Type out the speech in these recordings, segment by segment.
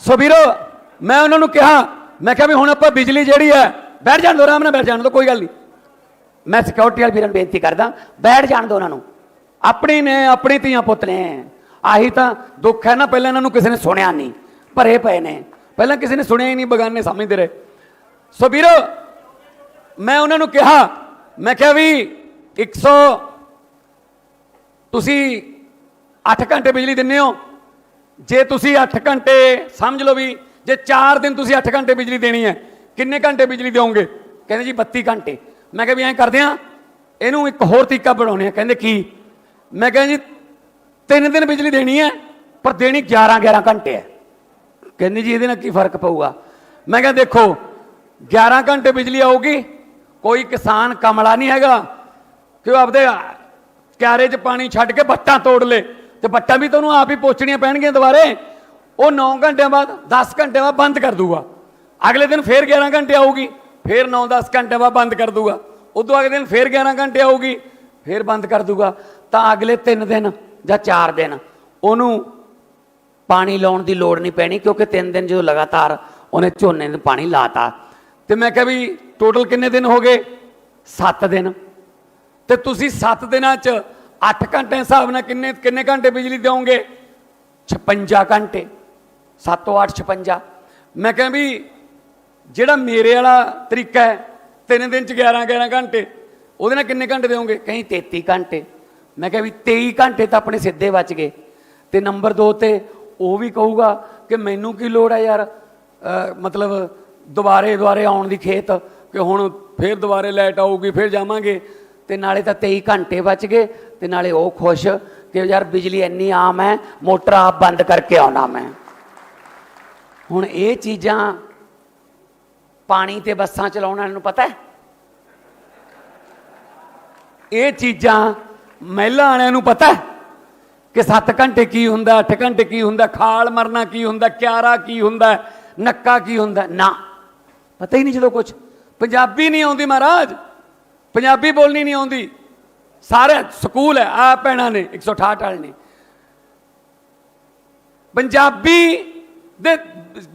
ਸੋ ਵੀਰੋ, ਮੈਂ ਉਹਨਾਂ ਨੂੰ ਕਿਹਾ, ਮੈਂ ਕਿਹਾ ਵੀ ਹੁਣ ਆਪਾਂ ਬਿਜਲੀ ਜਿਹੜੀ ਹੈ, ਬੈਠ ਜਾਣ ਦੋ, ਆਰਾਮ ਨਾਲ ਬੈਠ ਜਾਣ ਦੋ, ਕੋਈ ਗੱਲ ਨਹੀਂ। ਮੈਂ ਸਿਕਿਉਰਿਟੀ ਵਾਲੇ ਵੀਰਾਂ ਨੂੰ ਬੇਨਤੀ ਕਰਦਾ, ਬੈਠ ਜਾਣ ਦੋ ਉਹਨਾਂ ਨੂੰ। ਆਪਣੀ ਨੇ, ਆਪਣੀ ਧੀਆਂ ਪੁੱਤ ਨੇ। ਆਹੀ ਤਾਂ ਦੁੱਖ ਹੈ ਨਾ, ਪਹਿਲਾਂ ਇਹਨਾਂ ਨੂੰ ਕਿਸੇ ਨੇ ਸੁਣਿਆ ਨਹੀਂ, ਭਰੇ ਪਏ ਨੇ। ਪਹਿਲਾਂ ਕਿਸੇ ਨੇ ਸੁਣਿਆ ਹੀ ਨਹੀਂ, ਬਗਾਨੇ ਸਮਝਦੇ ਰਹੇ। ਸੋ ਵੀਰੋ, ਮੈਂ ਉਹਨਾਂ ਨੂੰ ਕਿਹਾ, ਮੈਂ ਕਿਹਾ ਵੀ 100 ਤੁਸੀਂ 8 ਘੰਟੇ ਬਿਜਲੀ ਦਿੰਦੇ ਹੋ ਜੇ ਤੁਸੀਂ 8 ਘੰਟੇ, ਸਮਝ ਲਓ ਵੀ, ਜੇ 4 ਦਿਨ ਤੁਸੀਂ 8 ਘੰਟੇ ਬਿਜਲੀ ਦੇਣੀ ਹੈ, ਕਿੰਨੇ ਘੰਟੇ ਬਿਜਲੀ ਦਿਓਗੇ? ਕਹਿੰਦੇ ਜੀ 32 ਘੰਟੇ। ਮੈਂ ਕਿਹਾ ਵੀ ਐਂ ਕਰਦੇ ਆ ਇਹਨੂੰ ਇੱਕ ਹੋਰ ਤਰੀਕਾ ਬਣਾਉਣੇ ਆ ਕਹਿੰਦੇ ਕੀ? ਮੈਂ ਕਿਹਾ ਜੀ 3 ਦਿਨ ਬਿਜਲੀ ਦੇਣੀ ਹੈ, ਪਰ ਦੇਣੀ 11 11 ਘੰਟੇ ਹੈ। ਕਹਿੰਦੇ ਜੀ ਇਹਦੇ ਨਾਲ ਕੀ ਫ਼ਰਕ ਪਊਗਾ? ਮੈਂ ਕਿਹਾ ਦੇਖੋ 11 ਘੰਟੇ ਬਿਜਲੀ ਆਊਗੀ, ਕੋਈ ਕਿਸਾਨ ਕਮਲਾ ਨਹੀਂ ਹੈਗਾ, ਕਿ ਉਹ ਆਪਦੇ ਕਿਆਰੇ 'ਚ ਪਾਣੀ ਛੱਡ ਕੇ ਬੱਟਾਂ ਤੋੜ ਲੇ। ਤੇ ਪੱਟਾਂ ਵੀ ਤੁਹਾਨੂੰ ਆਪ ਹੀ ਪੋਚਣੀਆਂ ਪੈਣਗੀਆਂ ਦੁਬਾਰੇ, ਉਹ 9 ਘੰਟਿਆਂ ਬਾਅਦ 10 ਘੰਟਿਆਂ ਬਾਅਦ ਬੰਦ ਕਰ ਦੂਗਾ। ਅਗਲੇ ਦਿਨ ਫੇਰ 11 ਘੰਟੇ ਆਊਗੀ, ਫੇਰ 9-10 ਘੰਟੇ ਬਾਅਦ ਬੰਦ ਕਰ ਦੂਗਾ। ਉਦੋਂ ਅਗਲੇ ਦਿਨ ਫੇਰ 11 ਘੰਟੇ ਆਊਗੀ, ਫੇਰ ਬੰਦ ਕਰ ਦੂਗਾ। ਤਾਂ ਅਗਲੇ 3 ਦਿਨ ਜਾਂ 4 ਦਿਨ ਉਹਨੂੰ ਪਾਣੀ ਲਾਉਣ ਦੀ ਲੋੜ ਨਹੀਂ ਪੈਣੀ, ਕਿਉਂਕਿ 3 ਦਿਨ ਜਦੋਂ ਲਗਾਤਾਰ ਉਹਨੇ ਝੋਨੇ ਨੂੰ ਪਾਣੀ ਲਾਤਾ। ਤੇ ਮੈਂ ਕਿਹਾ ਵੀ ਟੋਟਲ ਕਿੰਨੇ ਦਿਨ ਹੋ ਗਏ? 7 ਦਿਨ। ਤੇ ਤੁਸੀਂ 7 ਦਿਨਾਂ 'ਚ 8 ਘੰਟੇ ਹਿਸਾਬ ਨਾਲ ਕਿੰਨੇ ਕਿੰਨੇ ਘੰਟੇ ਬਿਜਲੀ ਦਿਓਗੇ? 56 ਘੰਟੇ। 7 ਤੋਂ 8 56 ਮੈਂ ਕਿਹਾ ਵੀ ਜਿਹੜਾ ਮੇਰੇ ਵਾਲਾ ਤਰੀਕਾ ਹੈ, ਤਿੰਨ ਦਿਨ 'ਚ 11 11 ਘੰਟੇ, ਉਹਦੇ ਨਾਲ ਕਿੰਨੇ ਘੰਟੇ ਦਿਓਗੇ? ਕਹੀਂ 33 ਘੰਟੇ। ਮੈਂ ਕਿਹਾ ਵੀ 23 ਘੰਟੇ ਤਾਂ ਆਪਣੇ ਸਿੱਧੇ ਬਚ ਗਏ। ਤੇ ਨੰਬਰ 2 ਤੇ ਉਹ ਵੀ ਕਹੂਗਾ ਕਿ ਮੈਨੂੰ ਕੀ ਲੋੜ ਹੈ ਯਾਰ ਮਤਲਬ ਦੁਬਾਰੇ ਦੁਬਾਰੇ ਆਉਣ ਦੀ ਖੇਤ, ਕਿ ਹੁਣ ਫੇਰ ਦੁਬਾਰੇ ਲਾਈਟ ਆਊਗੀ, ਫੇਰ ਜਾਵਾਂਗੇ। ਤੇ ਨਾਲੇ ਤਾਂ 23 ਘੰਟੇ ਬਚ ਗਏ। ਤੇ ਨਾਲੇ ਉਹ ਖੁਸ਼ ਕਿ ਯਾਰ ਬਿਜਲੀ ਇੰਨੀ ਆਮ ਹੈ, ਮੋਟਰ ਆਪ ਬੰਦ ਕਰਕੇ ਆਉਣਾ ਮੈਂ। ਹੁਣ ਇਹ ਚੀਜ਼ਾਂ ਪਾਣੀ ਤੇ ਬੱਸਾਂ ਚਲਾਉਣ ਵਾਲਿਆਂ ਨੂੰ ਪਤਾ ਹੈ? ਇਹ ਚੀਜ਼ਾਂ ਮਹਿਲਾ ਵਾਲਿਆਂ ਨੂੰ ਪਤਾ ਹੈ ਕਿ 7 ਘੰਟੇ ਕੀ ਹੁੰਦਾ 8 ਘੰਟੇ ਕੀ ਹੁੰਦਾ, ਖਾਲ ਮਰਨਾ ਕੀ ਹੁੰਦਾ, ਕਿਆਰਾ ਕੀ ਹੁੰਦਾ, ਨੱਕਾ ਕੀ ਹੁੰਦਾ? ਨਾ। ਪਤਾ ਹੀ ਨਹੀਂ ਜਦੋਂ ਕੁਝ ਪੰਜਾਬੀ ਨਹੀਂ ਆਉਂਦੀ ਮਹਾਰਾਜ। ਪੰਜਾਬੀ ਬੋਲਣੀ ਨਹੀਂ ਆਉਂਦੀ। ਸਾਰੇ ਸਕੂਲ ਹੈ ਆ ਭੈਣਾਂ ਨੇ 168 ਵਾਲੇ ਨੇ। ਪੰਜਾਬੀ ਦੇ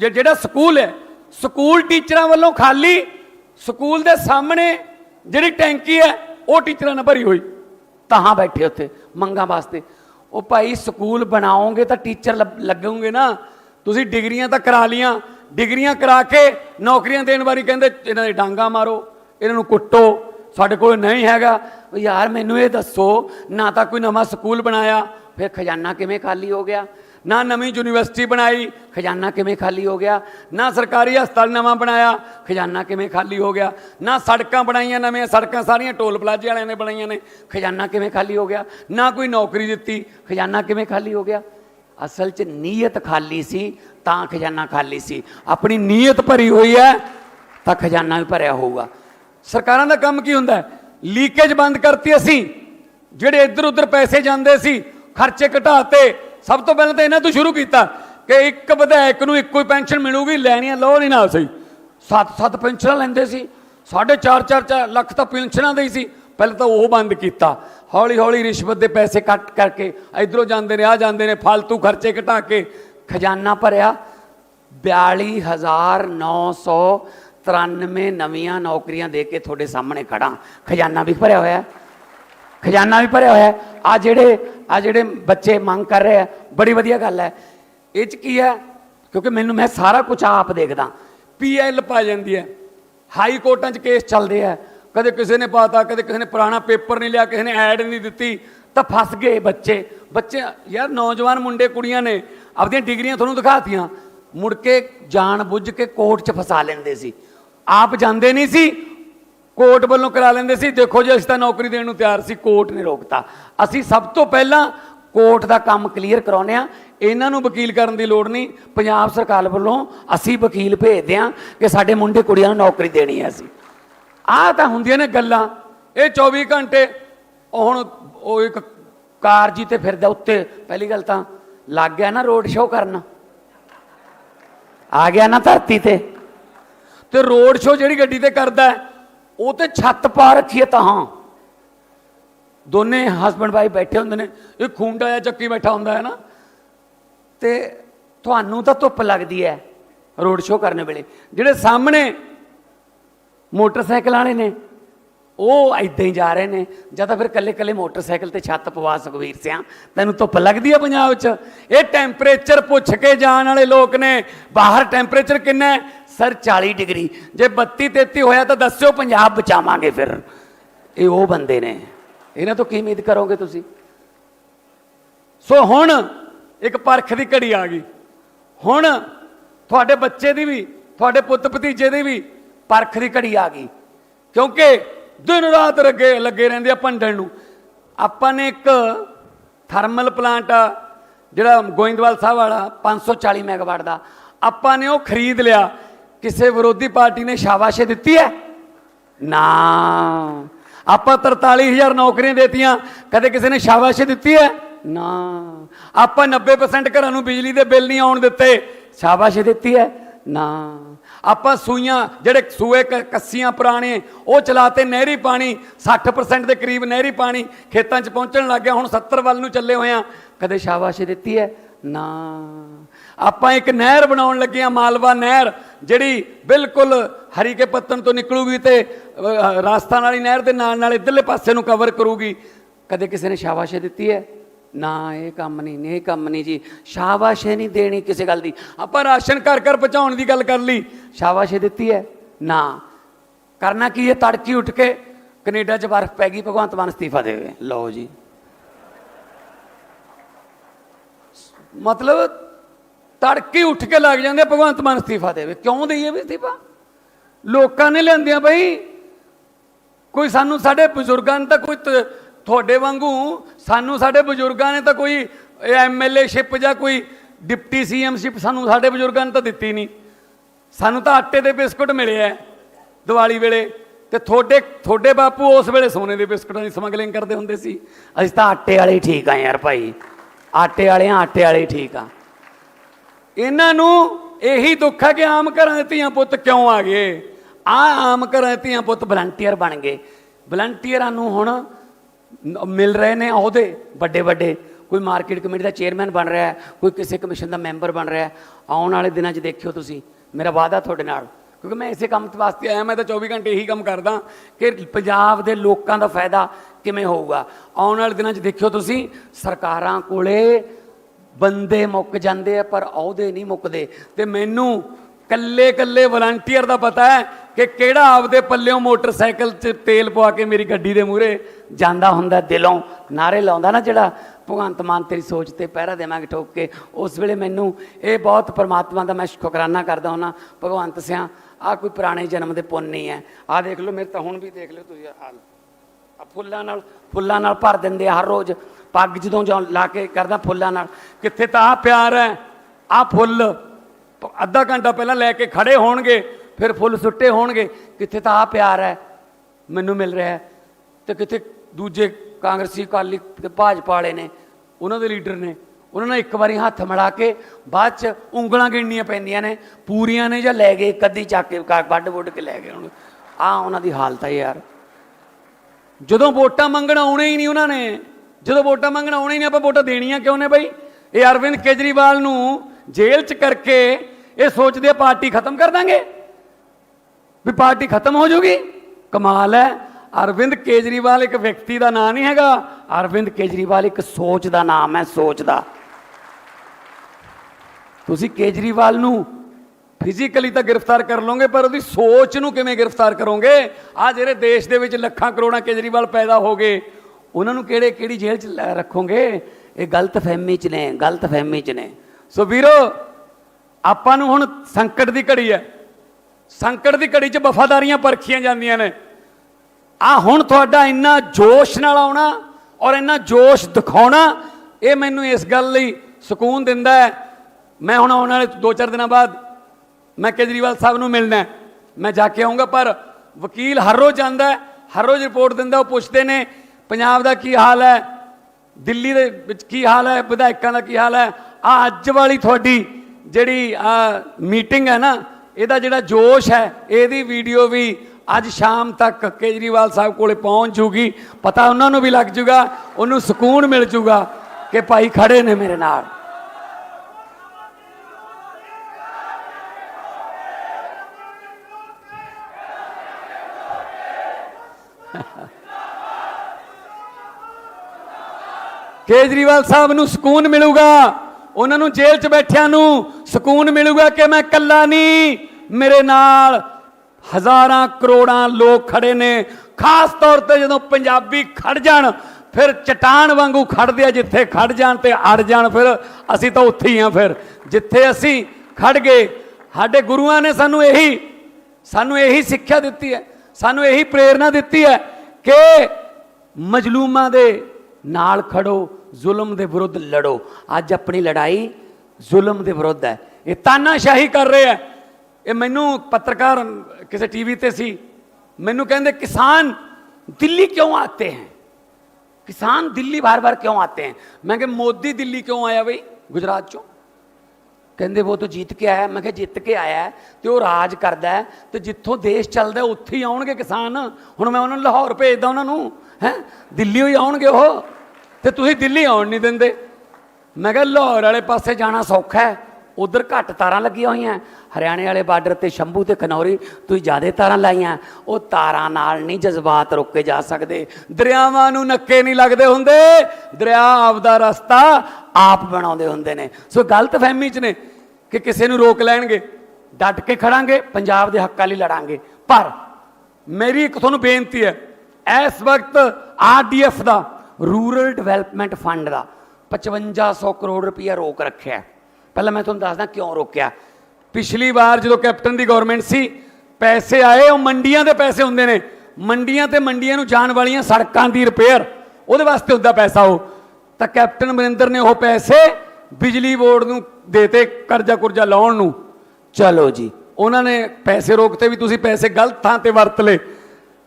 ਜਿਹੜਾ ਸਕੂਲ ਹੈ, ਸਕੂਲ ਟੀਚਰਾਂ ਵੱਲੋਂ ਖਾਲੀ ਸਕੂਲ ਦੇ ਸਾਹਮਣੇ ਜਿਹੜੀ ਟੈਂਕੀ ਹੈ, ਉਹ ਟੀਚਰਾਂ ਨੇ ਭਰੀ ਹੋਈ। ਤਾਂ ਬੈਠੇ ਉੱਥੇ, ਮੰਗਾਂ ਵਾਸਤੇ। ਉਹ ਭਾਈ, ਸਕੂਲ ਬਣਾਓਗੇ ਤਾਂ ਟੀਚਰ ਲੱਗ- ਲੱਗੋਗੇ ਨਾ। ਤੁਸੀਂ ਡਿਗਰੀਆਂ ਤਾਂ ਕਰਾ ਲੀਆਂ। ਡਿਗਰੀਆਂ ਕਰਾ ਕੇ ਨੌਕਰੀਆਂ ਦੇਣ ਵਾਰੀ ਕਹਿੰਦੇ, ਇਹਨਾਂ ਦੇ ਡਾਂਗਾ ਮਾਰੋ, ਇਹਨਾਂ ਨੂੰ ਕੁੱਟੋ। ਸਾਡੇ ਕੋਲ ਨਹੀਂ ਹੈਗਾ। ਯਾਰ ਮੈਨੂੰ ਇਹ ਦੱਸੋ, ਨਾ ਤਾਂ ਕੋਈ ਨਵਾਂ ਸਕੂਲ ਬਣਾਇਆ, ਫਿਰ ਖਜ਼ਾਨਾ ਕਿਵੇਂ ਖਾਲੀ ਹੋ ਗਿਆ? ਨਾ ਨਵੀਂ ਯੂਨੀਵਰਸਿਟੀ ਬਣਾਈ, ਖਜ਼ਾਨਾ ਕਿਵੇਂ ਖਾਲੀ ਹੋ ਗਿਆ? ਨਾ ਸਰਕਾਰੀ ਹਸਪਤਾਲ ਨਵਾਂ ਬਣਾਇਆ, ਖਜ਼ਾਨਾ ਕਿਵੇਂ ਖਾਲੀ ਹੋ ਗਿਆ? ਨਾ ਸੜਕਾਂ ਬਣਾਈਆਂ ਨਵੀਆਂ, ਸੜਕਾਂ ਸਾਰੀਆਂ ਟੋਲ ਪਲਾਜ਼ੇ ਵਾਲਿਆਂ ਨੇ ਬਣਾਈਆਂ ਨੇ, ਖਜ਼ਾਨਾ ਕਿਵੇਂ ਖਾਲੀ ਹੋ ਗਿਆ? ਨਾ ਕੋਈ ਨੌਕਰੀ ਦਿੱਤੀ, ਖਜ਼ਾਨਾ ਕਿਵੇਂ ਖਾਲੀ ਹੋ ਗਿਆ? ਅਸਲ 'ਚ ਨੀਅਤ ਖਾਲੀ ਸੀ, ਤਾਂ ਖਜ਼ਾਨਾ ਖਾਲੀ ਸੀ। ਆਪਣੀ ਨੀਅਤ ਭਰੀ ਹੋਈ ਹੈ, ਤਾਂ ਖਜ਼ਾਨਾ ਵੀ ਭਰਿਆ ਹੋਊਗਾ। ਸਰਕਾਰਾਂ ਦਾ ਕੰਮ ਕੀ ਹੁੰਦਾ? ਲੀਕੇਜ ਬੰਦ ਕਰਤੀ ਅਸੀਂ। ਜਿਹੜੇ ਇੱਧਰ ਉੱਧਰ ਪੈਸੇ ਜਾਂਦੇ ਸੀ, ਖਰਚੇ ਘਟਾਤੇ। ਸਭ ਤੋਂ ਪਹਿਲਾਂ ਤਾਂ ਇਹਨਾਂ ਤੋਂ ਸ਼ੁਰੂ ਕੀਤਾ ਕਿ ਇੱਕ ਵਿਧਾਇਕ ਨੂੰ ਇੱਕੋ ਹੀ ਪੈਨਸ਼ਨ ਮਿਲੂਗੀ, ਲੈਣੀਆਂ ਲੋ ਨਹੀਂ ਨਾਲ ਸਹੀ। ਸੱਤ ਸੱਤ ਪੈਨਸ਼ਨਾਂ ਲੈਂਦੇ ਸੀ। ਸਾਢੇ ਚਾਰ ਚਾਰ ਚਾਰ ਲੱਖ ਤਾਂ ਪੈਨਸ਼ਨਾਂ ਦੇ ਹੀ ਸੀ। ਪਹਿਲਾਂ ਤਾਂ ਉਹ ਬੰਦ ਕੀਤਾ। ਹੌਲੀ ਹੌਲੀ ਰਿਸ਼ਵਤ ਦੇ ਪੈਸੇ ਕੱਟ ਕਰਕੇ ਇਧਰੋਂ ਜਾਂਦੇ ਨੇ ਆ ਜਾਂਦੇ ਨੇ ਫालतू ਖਰਚੇ ਘਟਾ ਕੇ। ਖਜ਼ਾਨਾ ਭਰਿਆ। 42993 ਨਵੀਆਂ ਨੌਕਰੀਆਂ ਦੇ ਕੇ ਤੁਹਾਡੇ ਸਾਹਮਣੇ ਖੜਾ ਖਜ਼ਾਨਾ ਵੀ ਭਰਿਆ ਹੋਇਆ ਖਜ਼ਾਨਾ ਵੀ ਭਰਿਆ ਹੋਇਆ ਆ ਜਿਹੜੇ ਆ ਜਿਹੜੇ ਬੱਚੇ ਮੰਗ ਕਰ ਰਹੇ ਆ, ਬੜੀ ਵਧੀਆ ਗੱਲ ਹੈ। ਇਹ ਚ ਕੀ ਹੈ? ਕਿਉਂਕਿ ਮੈਨੂੰ, ਮੈਂ ਸਾਰਾ ਕੁਝ ਆਪ ਦੇਖਦਾ। ਪੀਐਲ ਪਾ ਜਾਂਦੀ ਹੈ। ਹਾਈ ਕੋਰਟਾਂ 'ਚ ਕੇਸ ਚੱਲਦੇ ਆ। ਕਦੇ ਕਿਸੇ ਨੇ ਪਾਤਾ, ਕਦੇ ਕਿਸੇ ਨੇ ਪੁਰਾਣਾ ਪੇਪਰ ਨਹੀਂ ਲਿਆ, ਕਿਸੇ ਨੇ ਐਡ ਨਹੀਂ ਦਿੱਤੀ, ਤਾਂ ਫਸ ਗਏ ਬੱਚੇ। ਬੱਚੇ, ਯਾਰ ਨੌਜਵਾਨ ਮੁੰਡੇ, ਕੁੜੀਆਂ ਨੇ ਆਪਣੀਆਂ ਡਿਗਰੀਆਂ ਤੁਹਾਨੂੰ ਦਿਖਾਤੀਆਂ। ਮੁੜ ਕੇ ਜਾਣ ਬੁੱਝ ਕੇ ਕੋਰਟ 'ਚ ਫਸਾ ਲੈਂਦੇ ਸੀ। ਆਪ ਜਾਂਦੇ ਨਹੀਂ ਸੀ, ਕੋਰਟ ਵੱਲੋਂ ਕਰਾ ਲੈਂਦੇ ਸੀ, ਦੇਖੋ ਜੀ, ਅਸੀਂ ਤਾਂ ਨੌਕਰੀ ਦੇਣ ਨੂੰ ਤਿਆਰ ਸੀ, ਕੋਰਟ ਨੇ ਰੋਕਤਾ। ਅਸੀਂ ਸਭ ਤੋਂ ਪਹਿਲਾਂ ਕੋਰਟ ਦਾ ਕੰਮ ਕਲੀਅਰ ਕਰਾਉਨੇ ਆ ਇਹਨਾਂ ਨੂੰ ਵਕੀਲ ਕਰਨ ਦੀ ਲੋੜ ਨਹੀਂ, ਪੰਜਾਬ ਸਰਕਾਰ ਵੱਲੋਂ ਅਸੀਂ ਵਕੀਲ ਭੇਜਦੇ ਆ ਕਿ ਸਾਡੇ ਮੁੰਡੇ ਕੁੜੀਆਂ ਨੂੰ ਨੌਕਰੀ ਦੇਣੀ ਹੈ ਅਸੀਂ। ਆਹ ਤਾਂ ਹੁੰਦੀਆਂ ਨੇ ਗੱਲਾਂ, ਇਹ 24 ਘੰਟੇ, ਉਹ ਹੁਣ ਉਹ ਇੱਕ ਕਾਰ ਜੀ ਤੇ ਫਿਰਦਾ ਉੱਤੇ, ਪਹਿਲੀ ਗੱਲ ਤਾਂ ਲੱਗ ਗਿਆ ਨਾ ਰੋਡ ਸ਼ੋਅ ਕਰਨ। ਆ ਗਿਆ ਨਾ ਧਰਤੀ ਤੇ। ਤੇ ਰੋਡ ਸ਼ੋਅ ਜਿਹੜੀ ਗੱਡੀ ਤੇ ਕਰਦਾ ਉਹ ਤੇ ਛੱਤ ਪਾ ਰੱਖੀ ਹੈ ਤਾਂ ਦੋਨੇ ਹਸਬੰਡ ਵਾਈਫ ਬੈਠੇ ਹੁੰਦੇ ਨੇ, ਇਹ ਖੁੰਡਾ ਜਾਂ ਚੱਕੀ ਬੈਠਾ ਹੁੰਦਾ ਹੈ ਨਾ। ਤੇ ਤੁਹਾਨੂੰ ਤਾਂ ਧੁੱਪ ਲੱਗਦੀ ਹੈ ਰੋਡ ਸ਼ੋਅ ਕਰਨ ਵੇਲੇ। ਜਿਹੜੇ ਸਾਹਮਣੇ ਮੋਟਰਸਾਈਕਲ ਵਾਲੇ ਨੇ ਉਹ ਇਦਾਂ ਹੀ ਜਾ ਰਹੇ ਨੇ। ਜਾਂ ਤਾਂ ਫਿਰ ਕੱਲੇ ਕੱਲੇ ਮੋਟਰਸਾਈਕਲ ਤੇ ਛੱਤ ਪਵਾ ਸੁਖਵੀਰ ਸਿਆ। ਤੈਨੂੰ ਧੁੱਪ ਲੱਗਦੀ ਆ ਪੰਜਾਬ 'ਚ? ਇਹ ਟੈਂਪਰੇਚਰ ਪੁੱਛ ਕੇ ਜਾਣ ਵਾਲੇ ਲੋਕ ਨੇ। ਬਾਹਰ ਟੈਂਪਰੇਚਰ ਕਿੰਨਾ ਹੈ? Sir 40 degree. ਜੇ 32 33 ਹੋਇਆ ਤਾਂ ਦੱਸਿਓ ਪੰਜਾਬ ਬਚਾਵਾਂਗੇ ਫਿਰ। ਇਹ ਉਹ ਬੰਦੇ ਨੇ। ਇਹਨਾਂ ਤੋਂ ਕੀ ਉਮੀਦ ਕਰੋਗੇ ਤੁਸੀਂ? ਸੋ ਹੁਣ ਇੱਕ ਪਰਖ ਦੀ ਘੜੀ ਆ ਗਈ। ਹੁਣ ਤੁਹਾਡੇ ਬੱਚੇ ਦੀ ਵੀ, ਤੁਹਾਡੇ ਪੁੱਤ ਭਤੀਜੇ ਦੀ ਵੀ ਪਰਖ ਦੀ ਘੜੀ ਆ ਗਈ। ਕਿਉਂਕਿ ਦਿਨ ਰਾਤ ਲੱਗੇ ਲੱਗੇ ਰਹਿੰਦੇ ਆ ਭੰਡਣ ਨੂੰ। ਆਪਾਂ ਨੇ ਇੱਕ ਥਰਮਲ ਪਲਾਂਟ ਆ, ਜਿਹੜਾ ਗੋਇੰਦਵਾਲ ਸਾਹਿਬ ਵਾਲਾ 540 ਮੈਗਾਵਾਟ ਦਾ। ਆਪਾਂ ਨੇ ਉਹ ਖਰੀਦ ਲਿਆ। ਕਿਸੇ ਵਿਰੋਧੀ ਪਾਰਟੀ ਨੇ ਸ਼ਾਬਾਸ਼ੇ ਦਿੱਤੀ ਹੈ? ਨਾ। ਆਪਾਂ 43000 ਨੌਕਰੀਆਂ ਦੇਤੀਆਂ। ਕਦੇ ਕਿਸੇ ਨੇ ਸ਼ਾਬਾਸ਼ੇ ਦਿੱਤੀ ਹੈ? ਨਾ। ਆਪਾਂ 90% ਘਰਾਂ ਨੂੰ ਬਿਜਲੀ ਦੇ ਬਿੱਲ ਨਹੀਂ ਆਉਣ ਦਿੱਤੇ। ਸ਼ਾਬਾਸ਼ੇ ਦਿੱਤੀ ਹੈ? ਨਾ। ਆਪਾਂ ਸੂਈਆਂ ਜਿਹੜੇ ਸੂਏ ਕ- ਕੱਸੀਆਂ ਪੁਰਾਣੇ ਉਹ ਚਲਾਤੇ ਨਹਿਰੀ ਪਾਣੀ 60% ਦੇ ਕਰੀਬ ਨਹਿਰੀ ਪਾਣੀ ਖੇਤਾਂ 'ਚ ਪਹੁੰਚਣ ਲੱਗ ਗਿਆ ਹੁਣ 70 ਵੱਲ ਨੂੰ ਚੱਲੇ ਹੋਏ ਆ। ਕਦੇ ਸ਼ਾਬਾਸ਼ੀ ਦਿੱਤੀ ਹੈ? ਨਾ। ਆਪਾਂ ਇੱਕ ਨਹਿਰ ਬਣਾਉਣ ਲੱਗੇ ਆ ਮਾਲਵਾ ਨਹਿਰ ਜਿਹੜੀ ਬਿਲਕੁਲ ਹਰੀ ਕੇ ਪੱਤਨ ਤੋਂ ਨਿਕਲੂਗੀ ਤੇ ਅਹ, ਰਾਜਸਥਾਨ ਵਾਲੀ ਨਹਿਰ ਦੇ ਨਾਲ ਨਾਲ ਇਧਰਲੇ ਪਾਸੇ ਨੂੰ ਕਵਰ ਕਰੂਗੀ। ਕਦੇ ਕਿਸੇ ਨੇ ਸ਼ਾਬਾਸ਼ੀ ਦਿੱਤੀ ਹੈ? ਨਾ, ਇਹ ਕੰਮ ਨਹੀਂ, ਇਹ ਕੰਮ ਨਹੀਂ ਜੀ। ਸ਼ਾਬਾਸ਼ੀ ਨਹੀਂ ਦੇਣੀ ਕਿਸੇ ਗੱਲ ਦੀ। ਆਪਾਂ ਰਾਸ਼ਨ ਘਰ ਘਰ ਪਹੁੰਚਾਉਣ ਦੀ ਗੱਲ ਕਰ ਲਈ। ਸ਼ਾਬਾਸ਼ੀ ਦਿੱਤੀ ਹੈ? ਨਾ। ਕਰਨਾ ਕੀ ਹੈ? ਤੜਕੀ ਉੱਠ ਕੇ ਕੈਨੇਡਾ 'ਚ ਬਰਫ਼ ਪੈ ਗਈ, ਭਗਵੰਤ ਮਾਨ ਅਸਤੀਫਾ ਦੇਵੇ ਲਓ ਜੀ। ਮਤਲਬ ਤੜਕੇ ਉੱਠ ਕੇ ਲੱਗ ਜਾਂਦੇ, ਭਗਵੰਤ ਮਾਨ ਅਸਤੀਫਾ ਦੇਵੇ ਕਿਉਂ ਦਈਏ ਵੀ ਅਸਤੀਫਾ? ਲੋਕਾਂ ਨੇ ਲਿਆਂਦਿਆ ਬਈ, ਕੋਈ ਸਾਨੂੰ ਸਾਡੇ ਬਜ਼ੁਰਗਾਂ ਨੇ ਤਾਂ ਕੋਈ ਤੁਹਾਡੇ ਵਾਂਗੂ ਸਾਨੂੰ ਸਾਡੇ ਬਜ਼ੁਰਗਾਂ ਨੇ ਤਾਂ ਕੋਈ ਐਮਐਲਏ ਸ਼ਿਪ ਜਾਂ ਕੋਈ ਡਿਪਟੀ ਸੀਐਮ ਸ਼ਿਪ ਸਾਨੂੰ ਸਾਡੇ ਬਜ਼ੁਰਗਾਂ ਨੇ ਤਾਂ ਦਿੱਤੀ ਨਹੀਂ। ਸਾਨੂੰ ਤਾਂ ਆਟੇ ਦੇ ਬਿਸਕੁਟ ਮਿਲੇ ਐ ਦੀਵਾਲੀ ਵੇਲੇ ਤੇ ਤੁਹਾਡੇ ਤੁਹਾਡੇ ਬਾਪੂ ਉਸ ਵੇਲੇ ਸੋਨੇ ਦੇ ਬਿਸਕੁਟਾਂ ਦੀ ਸਮਗਲਿੰਗ ਕਰਦੇ ਹੁੰਦੇ ਸੀ। ਅਸੀਂ ਤਾਂ ਆਟੇ ਵਾਲੇ ਹੀ ਠੀਕ ਆ ਯਾਰ ਭਾਈ। ਆਟੇ ਵਾਲੇ ਆ, ਆਟੇ ਵਾਲੇ ਹੀ ਠੀਕ ਆ। ਇਹਨਾਂ ਨੂੰ ਇਹੀ ਦੁੱਖ ਹੈ ਕਿ ਆਮ ਘਰਾਂ ਦੇ ਧੀਆਂ ਪੁੱਤ ਕਿਉਂ ਆ ਗਏ? ਆ ਆਮ ਘਰਾਂ ਦੇ ਧੀਆਂ ਪੁੱਤ ਵਲੰਟੀਅਰ ਬਣ ਗਏ। ਵਲੰਟੀਅਰਾਂ ਨੂੰ ਹੁਣ ਮਿਲ ਰਹੇ ਨੇ ਅਹੁਦੇ, ਵੱਡੇ ਵੱਡੇ। ਕੋਈ ਮਾਰਕੀਟ ਕਮੇਟੀ ਦਾ ਚੇਅਰਮੈਨ ਬਣ ਰਿਹਾ ਹੈ, ਕੋਈ ਕਿਸੇ ਕਮਿਸ਼ਨ ਦਾ ਮੈਂਬਰ ਬਣ ਰਿਹਾ ਹੈ। ਆਉਣ ਵਾਲੇ ਦਿਨਾਂ 'ਚ ਦੇਖਿਓ ਤੁਸੀਂ, ਮੇਰਾ ਵਾਅਦਾ ਤੁਹਾਡੇ ਨਾਲ। ਕਿਉਂਕਿ ਮੈਂ ਇਸੇ ਕੰਮ ਵਾਸਤੇ ਆਇਆ, ਮੈਂ ਤਾਂ 24 ਘੰਟੇ ਇਹੀ ਕੰਮ ਕਰਦਾ ਕਿ ਪੰਜਾਬ ਦੇ ਲੋਕਾਂ ਦਾ ਫਾਇਦਾ ਕਿਵੇਂ ਹੋਊਗਾ। ਆਉਣ ਵਾਲੇ ਦਿਨਾਂ 'ਚ ਦੇਖਿਓ ਤੁਸੀਂ, ਸਰਕਾਰਾਂ ਕੋਲੇ ਬੰਦੇ ਮੁੱਕ ਜਾਂਦੇ ਆ, ਪਰ ਅਹੁਦੇ ਨਹੀਂ ਮੁੱਕਦੇ। ਤੇ ਮੈਨੂੰ ਕੱਲੇ ਕੱਲੇ ਵਲੰਟੀਅਰ ਦਾ ਪਤਾ ਹੈ ਕਿ ਕਿਹੜਾ ਆਪਦੇ ਪੱਲਿਓਂ ਮੋਟਰਸਾਈਕਲ 'ਚ ਤੇਲ ਪਵਾ ਕੇ ਮੇਰੀ ਗੱਡੀ ਦੇ ਮੂਹਰੇ ਜਾਂਦਾ ਹੁੰਦਾ ਦਿਲੋਂ। ਨਾਰੇ ਲਾਉਂਦਾ ਨਾ ਜਿਹੜਾ, ਭਗਵੰਤ ਮਾਨ ਤੇਰੀ ਸੋਚ ਤੇ ਪਹਿਰਾ ਦੇਵਾਂਗੇ ਠੋਕ ਕੇ। ਉਸ ਵੇਲੇ ਮੈਨੂੰ ਇਹ ਬਹੁਤ ਪਰਮਾਤਮਾ ਦਾ ਮੈਂ ਸ਼ੁਕਰਾਨਾ ਕਰਦਾ ਹਾਂ ਭਗਵੰਤ ਸਿਆ ਆ ਕੋਈ ਪੁਰਾਣੇ ਜਨਮ ਦੇ ਪੁੰਨ ਨਹੀਂ ਹੈ। ਆ ਦੇਖ ਲਓ, ਮੇਰੇ ਤਾਂ ਹੁਣ ਵੀ ਦੇਖ ਲਿਓ ਤੁਸੀਂ ਹਾਲ। ਆ ਫੁੱਲਾਂ ਨਾਲ ਫੁੱਲਾਂ ਨਾਲ ਭਰ ਦਿੰਦੇ ਹਰ ਰੋਜ਼। ਪੱਗ ਜਦੋਂ ਲਾ ਕੇ ਕਰਦਾ ਫੁੱਲਾਂ ਨਾਲ। ਕਿੱਥੇ ਤਾਂ ਆ ਪਿਆਰ ਹੈ ਆ ਫੁੱਲ। ਅੱਧਾ ਘੰਟਾ ਪਹਿਲਾਂ ਲੈ ਕੇ ਖੜੇ ਹੋਣਗੇ, ਫਿਰ ਫੁੱਲ ਸੁੱਟੇ ਹੋਣਗੇ। ਕਿੱਥੇ ਤਾਂ ਆ ਪਿਆਰ ਹੈ, ਮੈਨੂੰ ਮਿਲ ਰਿਹਾ ਹੈ। ਤੇ ਕਿੱਥੇ ਦੂਜੇ ਕਾਂਗਰਸੀ ਅਕਾਲੀ ਤੇ ਭਾਜਪਾ ਵਾਲੇ ਨੇ, ਉਹਨਾਂ ਦੇ ਲੀਡਰ ਨੇ, ਉਹਨਾਂ ਨੇ ਇੱਕ ਵਾਰੀ ਹੱਥ ਮਿਲਾ ਕੇ ਬਾਅਦ ਚ ਉਂਗਲਾਂ ਗਿਣਨੀਆਂ ਪੈਂਦੀਆਂ ਨੇ, ਪੂਰੀਆਂ ਨੇ ਜਾਂ ਲੈ ਗਏ ਕੱਦੀ ਚੱਕ ਕੇ ਕਾ- ਵੱਢ ਵੁੱਢ ਕੇ ਲੈ ਗਏ ਹੁਣ ਆ ਉਹਨਾਂ ਦੀ ਹਾਲਤ ਹੈ ਯਾਰ। ਜਦੋਂ ਵੋਟਾਂ ਮੰਗਣ ਆਉਣੇ ਹੀ ਨਹੀਂ ਉਹਨਾਂ ਨੇ, ਜਦੋਂ ਵੋਟਾਂ ਮੰਗਣ ਆਉਣੇ ਹੀ ਨਹੀਂ, ਆਪਾਂ ਵੋਟਾਂ ਦੇਣੀਆਂ ਕਿਉਂ ਨੇ ਬਈ? ਇਹ ਅਰਵਿੰਦ ਕੇਜਰੀਵਾਲ ਨੂੰ ਜੇਲ੍ਹ 'ਚ ਕਰਕੇ ਇਹ ਸੋਚਦੇ ਆ ਪਾਰਟੀ ਖਤਮ ਕਰ ਦਾਂਗੇ। ਵੀ ਪਾਰਟੀ ਖਤਮ ਹੋ ਜਾਊਗੀ ਕਮਾਲ ਹੈ। ਅਰਵਿੰਦ ਕੇਜਰੀਵਾਲ ਇੱਕ ਵਿਅਕਤੀ ਦਾ ਨਾਂ ਨਹੀਂ ਹੈਗਾ। ਅਰਵਿੰਦ ਕੇਜਰੀਵਾਲ ਇੱਕ ਸੋਚ ਦਾ ਨਾਮ ਹੈ, ਸੋਚ ਦਾ। ਤੁਸੀਂ ਕੇਜਰੀਵਾਲ ਨੂੰ ਫਿਜ਼ੀਕਲੀ ਤਾਂ ਗ੍ਰਿਫਤਾਰ ਕਰ ਲਓਗੇ, ਪਰ ਉਹਦੀ ਸੋਚ ਨੂੰ ਕਿਵੇਂ ਗ੍ਰਿਫਤਾਰ ਕਰੋਗੇ? ਆ ਜਿਹੜੇ ਦੇਸ਼ ਦੇ ਵਿੱਚ ਲੱਖਾਂ ਕਰੋੜਾਂ ਕੇਜਰੀਵਾਲ ਪੈਦਾ ਹੋ ਗਏ, ਉਹਨਾਂ ਨੂੰ ਕਿਹੜੇ ਕਿਹੜੀ ਜੇਲ੍ਹ 'ਚ ਲੈ- ਰੱਖੋਗੇ? ਇਹ ਗਲਤ ਫਹਿਮੀ 'ਚ ਨੇ, ਗਲਤ ਫਹਿਮੀ 'ਚ ਨੇ। ਸੋ ਵੀਰੋ ਆਪਾਂ ਨੂੰ ਹੁਣ ਸੰਕਟ ਦੀ ਘੜੀ ਹੈ। ਸੰਕਟ ਦੀ ਘੜੀ 'ਚ ਵਫਾਦਾਰੀਆਂ ਪਰਖੀਆਂ ਜਾਂਦੀਆਂ ਨੇ। ਆ ਹੁਣ ਤੁਹਾਡਾ ਇੰਨਾ ਜੋਸ਼ ਨਾਲ ਆਉਣਾ ਔਰ ਇੰਨਾ ਜੋਸ਼ ਦਿਖਾਉਣਾ, ਇਹ ਮੈਨੂੰ ਇਸ ਗੱਲ ਲਈ ਸਕੂਨ ਦਿੰਦਾ ਹੈ। ਮੈਂ ਹੁਣ ਆਉਣ ਵਾਲੇ 2-4 ਦਿਨਾਂ ਬਾਅਦ ਮੈਂ ਕੇਜਰੀਵਾਲ ਸਾਹਿਬ ਨੂੰ ਮਿਲਣਾ ਹੈ। ਮੈਂ ਜਾ ਕੇ ਆਉਂਗਾ ਪਰ ਵਕੀਲ ਹਰ ਰੋਜ਼ ਜਾਂਦਾ ਹੈ, ਹਰ ਰੋਜ਼ ਰਿਪੋਰਟ ਦਿੰਦਾ, ਉਹ ਪੁੱਛਦੇ ਨੇ, ਪੰਜਾਬ ਦਾ ਕੀ ਹਾਲ ਹੈ? ਦਿੱਲੀ ਦੇ ਵਿੱਚ ਕੀ ਹਾਲ ਹੈ? ਵਿਧਾਇਕਾਂ ਦਾ ਕੀ ਹਾਲ ਹੈ? ਆ ਅੱਜ ਵਾਲੀ ਤੁਹਾਡੀ ਜਿਹੜੀ ਆ ਮੀਟਿੰਗ ਹੈ ਨਾ, ਇਹਦਾ ਜਿਹੜਾ ਜੋਸ਼ ਹੈ, ਇਹਦੀ ਵੀਡੀਓ ਵੀ ਅੱਜ ਸ਼ਾਮ ਤੱਕ ਕੇਜਰੀਵਾਲ ਸਾਹਿਬ ਕੋਲੇ ਪਹੁੰਚ ਜੂਗੀ। ਪਤਾ ਉਹਨਾਂ ਨੂੰ ਵੀ ਲੱਗ ਜੂਗਾ, ਉਹਨੂੰ ਸਕੂਨ ਮਿਲ ਜੂਗਾ ਕਿ ਭਾਈ ਖੜੇ ਨੇ ਮੇਰੇ ਨਾਲ। ਕੇਜਰੀਵਾਲ ਸਾਹਿਬ ਨੂੰ ਸਕੂਨ ਮਿਲੂਗਾ। ਉਹਨਾਂ ਨੂੰ ਜੇਲ੍ਹ 'ਚ ਬੈਠਿਆਂ ਨੂੰ ਸਕੂਨ ਮਿਲੂਗਾ ਕਿ ਮੈਂ ਇਕੱਲਾ ਨਹੀਂ। ਮੇਰੇ ਨਾਲ ਹਜ਼ਾਰਾਂ ਕਰੋੜਾਂ ਲੋਕ ਖੜੇ ਨੇ। ਖਾਸ ਤੌਰ ਤੇ ਜਦੋਂ ਪੰਜਾਬੀ ਖੜ ਜਾਣ, ਫਿਰ ਚਟਾਨ ਵਾਂਗੂ ਖੜਦੇ ਆ, ਜਿੱਥੇ ਖੜ ਜਾਣ ਤੇ ਅੜ ਜਾਣ ਫਿਰ ਅਸੀਂ ਤਾਂ ਉੱਥੇ ਹੀ ਆ ਫਿਰ। ਜਿੱਥੇ ਅਸੀਂ ਖੜ ਗਏ, ਸਾਡੇ ਗੁਰੂਆਂ ਨੇ ਸਾਨੂੰ ਇਹੀ ਸਾਨੂੰ ਇਹੀ ਸਿੱਖਿਆ ਦਿੱਤੀ ਹੈ, ਸਾਨੂੰ ਇਹੀ ਪ੍ਰੇਰਣਾ ਦਿੱਤੀ ਹੈ ਕਿ ਮਜਲੂਮਾਂ ਦੇ ਨਾਲ ਖੜੋ ਜ਼ੁਲਮ ਦੇ ਵਿਰੁੱਧ ਲੜੋ ਅੱਜ ਆਪਣੀ ਲੜਾਈ ਜ਼ੁਲਮ ਦੇ ਵਿਰੁੱਧ ਹੈ ਇਹ ਤਾਨਾਸ਼ਾਹੀ ਕਰ ਰਹੇ ਹੈ ਇਹ ਮੈਨੂੰ ਪੱਤਰਕਾਰ ਕਿਸੇ ਟੀਵੀ ਤੇ ਸੀ ਮੈਨੂੰ ਕਹਿੰਦੇ ਕਿਸਾਨ ਦਿੱਲੀ ਕਿਉਂ ਆਤੇ ਹੈ किसान दिल्ली बार बार क्यों आते हैं मैं कि मोदी दिल्ली क्यों आया भाई गुजरात चों ਕਹਿੰਦੇ ਉਹ ਤਾਂ ਜਿੱਤ ਕੇ ਆਇਆ ਮੈਂ ਕਿਹਾ ਜਿੱਤ ਕੇ ਆਇਆ ਹੈ ਤੇ ਉਹ ਰਾਜ ਕਰਦਾ ਹੈ ਤੇ ਜਿੱਥੋਂ ਦੇਸ਼ ਚੱਲਦਾ ਹੈ, ਉੱਥੇ ਹੀ ਆਉਣਗੇ ਕਿਸਾਨ ਹੁਣ ਮੈਂ ਉਹਨਾਂ ਨੂੰ ਲਾਹੌਰ ਭੇਜਦਾ ਉਹਨਾਂ ਨੂੰ ਹੈ ਦਿੱਲੀ ਹੀ ਆਉਣਗੇ ਉਹ ਤੇ ਤੁਸੀਂ ਦਿੱਲੀ ਆਉਣ ਨਹੀਂ ਦਿੰਦੇ। ਮੈਂ ਕਿਹਾ, ਲਾਹੌਰ ਵਾਲੇ ਪਾਸੇ ਜਾਣਾ ਸੌਖਾ ਹੈ। ਉਧਰ ਘੱਟ ਤਾਰਾਂ ਲੱਗੀਆਂ ਹੋਈਆਂ ਹਰਿਆਣੇ ਵਾਲੇ ਬਾਰਡਰ ਤੇ ਸ਼ੰਭੂ ਤੇ ਖਨੌਰੀ ਤੁਸੀਂ ਜ਼ਿਆਦਾ ਤਾਰਾਂ ਲਾਈਆਂ ਉਹ ਤਾਰਾਂ ਨਾਲ ਨਹੀਂ ਜਜ਼ਬਾਤ ਰੋਕੇ ਜਾ ਸਕਦੇ। ਦਰਿਆਵਾਂ ਨੂੰ ਨੱਕੇ ਨਹੀਂ ਲੱਗਦੇ ਹੁੰਦੇ। ਦਰਿਆ ਆਪਦਾ ਰਸਤਾ ਆਪ ਬਣਾਉਂਦੇ ਹੁੰਦੇ ਨੇ। ਸੋ ਗਲਤ ਫਹਿਮੀ ਚ ਨੇ ਕਿ ਕਿਸੇ ਨੂੰ ਰੋਕ ਲੈਣਗੇ। ਡਟ ਕੇ ਖੜਾਂਗੇ, ਪੰਜਾਬ ਦੇ ਹੱਕਾਂ ਲਈ ਲੜਾਂਗੇ। ਪਰ ਮੇਰੀ ਇੱਕ ਤੁਹਾਨੂੰ ਬੇਨਤੀ ਹੈ, ਇਸ ਵਕਤ ਆਰਡੀਐਫ ਦਾ ਰੂਰਲ ਡਿਵੈਲਪਮੈਂਟ ਫੰਡ ਦਾ 5500 ਕਰੋੜ ਰੁਪਇਆ ਰੋਕ ਰੱਖਿਆ ਪਹਿਲਾਂ ਮੈਂ ਤੁਹਾਨੂੰ ਦੱਸਦਾ ਕਿਉਂ ਰੋਕਿਆ। ਪਿਛਲੀ ਵਾਰ ਜਦੋਂ ਕੈਪਟਨ ਦੀ ਗਵਰਨਮੈਂਟ ਸੀ, ਪੈਸੇ ਆਏ, ਉਹ ਮੰਡੀਆਂ ਦੇ ਪੈਸੇ ਹੁੰਦੇ ਨੇ। ਮੰਡੀਆਂ ਤੇ ਮੰਡੀਆਂ ਨੂੰ ਜਾਣ ਵਾਲੀਆਂ ਸੜਕਾਂ ਦੀ ਰਿਪੇਅਰ ਉਹਦੇ ਵਾਸਤੇ ਹੁੰਦਾ ਪੈਸਾ ਉਹ। ਤਾਂ ਕੈਪਟਨ ਅਮਰਿੰਦਰ ਨੇ ਉਹ ਪੈਸੇ ਬਿਜਲੀ ਬੋਰਡ ਨੂੰ ਦੇਤੇ ਕਰਜ਼ਾ ਕੁਰਜ਼ਾ ਲਾਉਣ ਨੂੰ। ਚਲੋ ਜੀ, ਉਹਨਾਂ ਨੇ ਪੈਸੇ ਰੋਕਤੇ ਵੀ ਤੁਸੀਂ ਪੈਸੇ ਗਲਤ ਥਾਂ ਤੇ ਵਰਤ ਲਏ।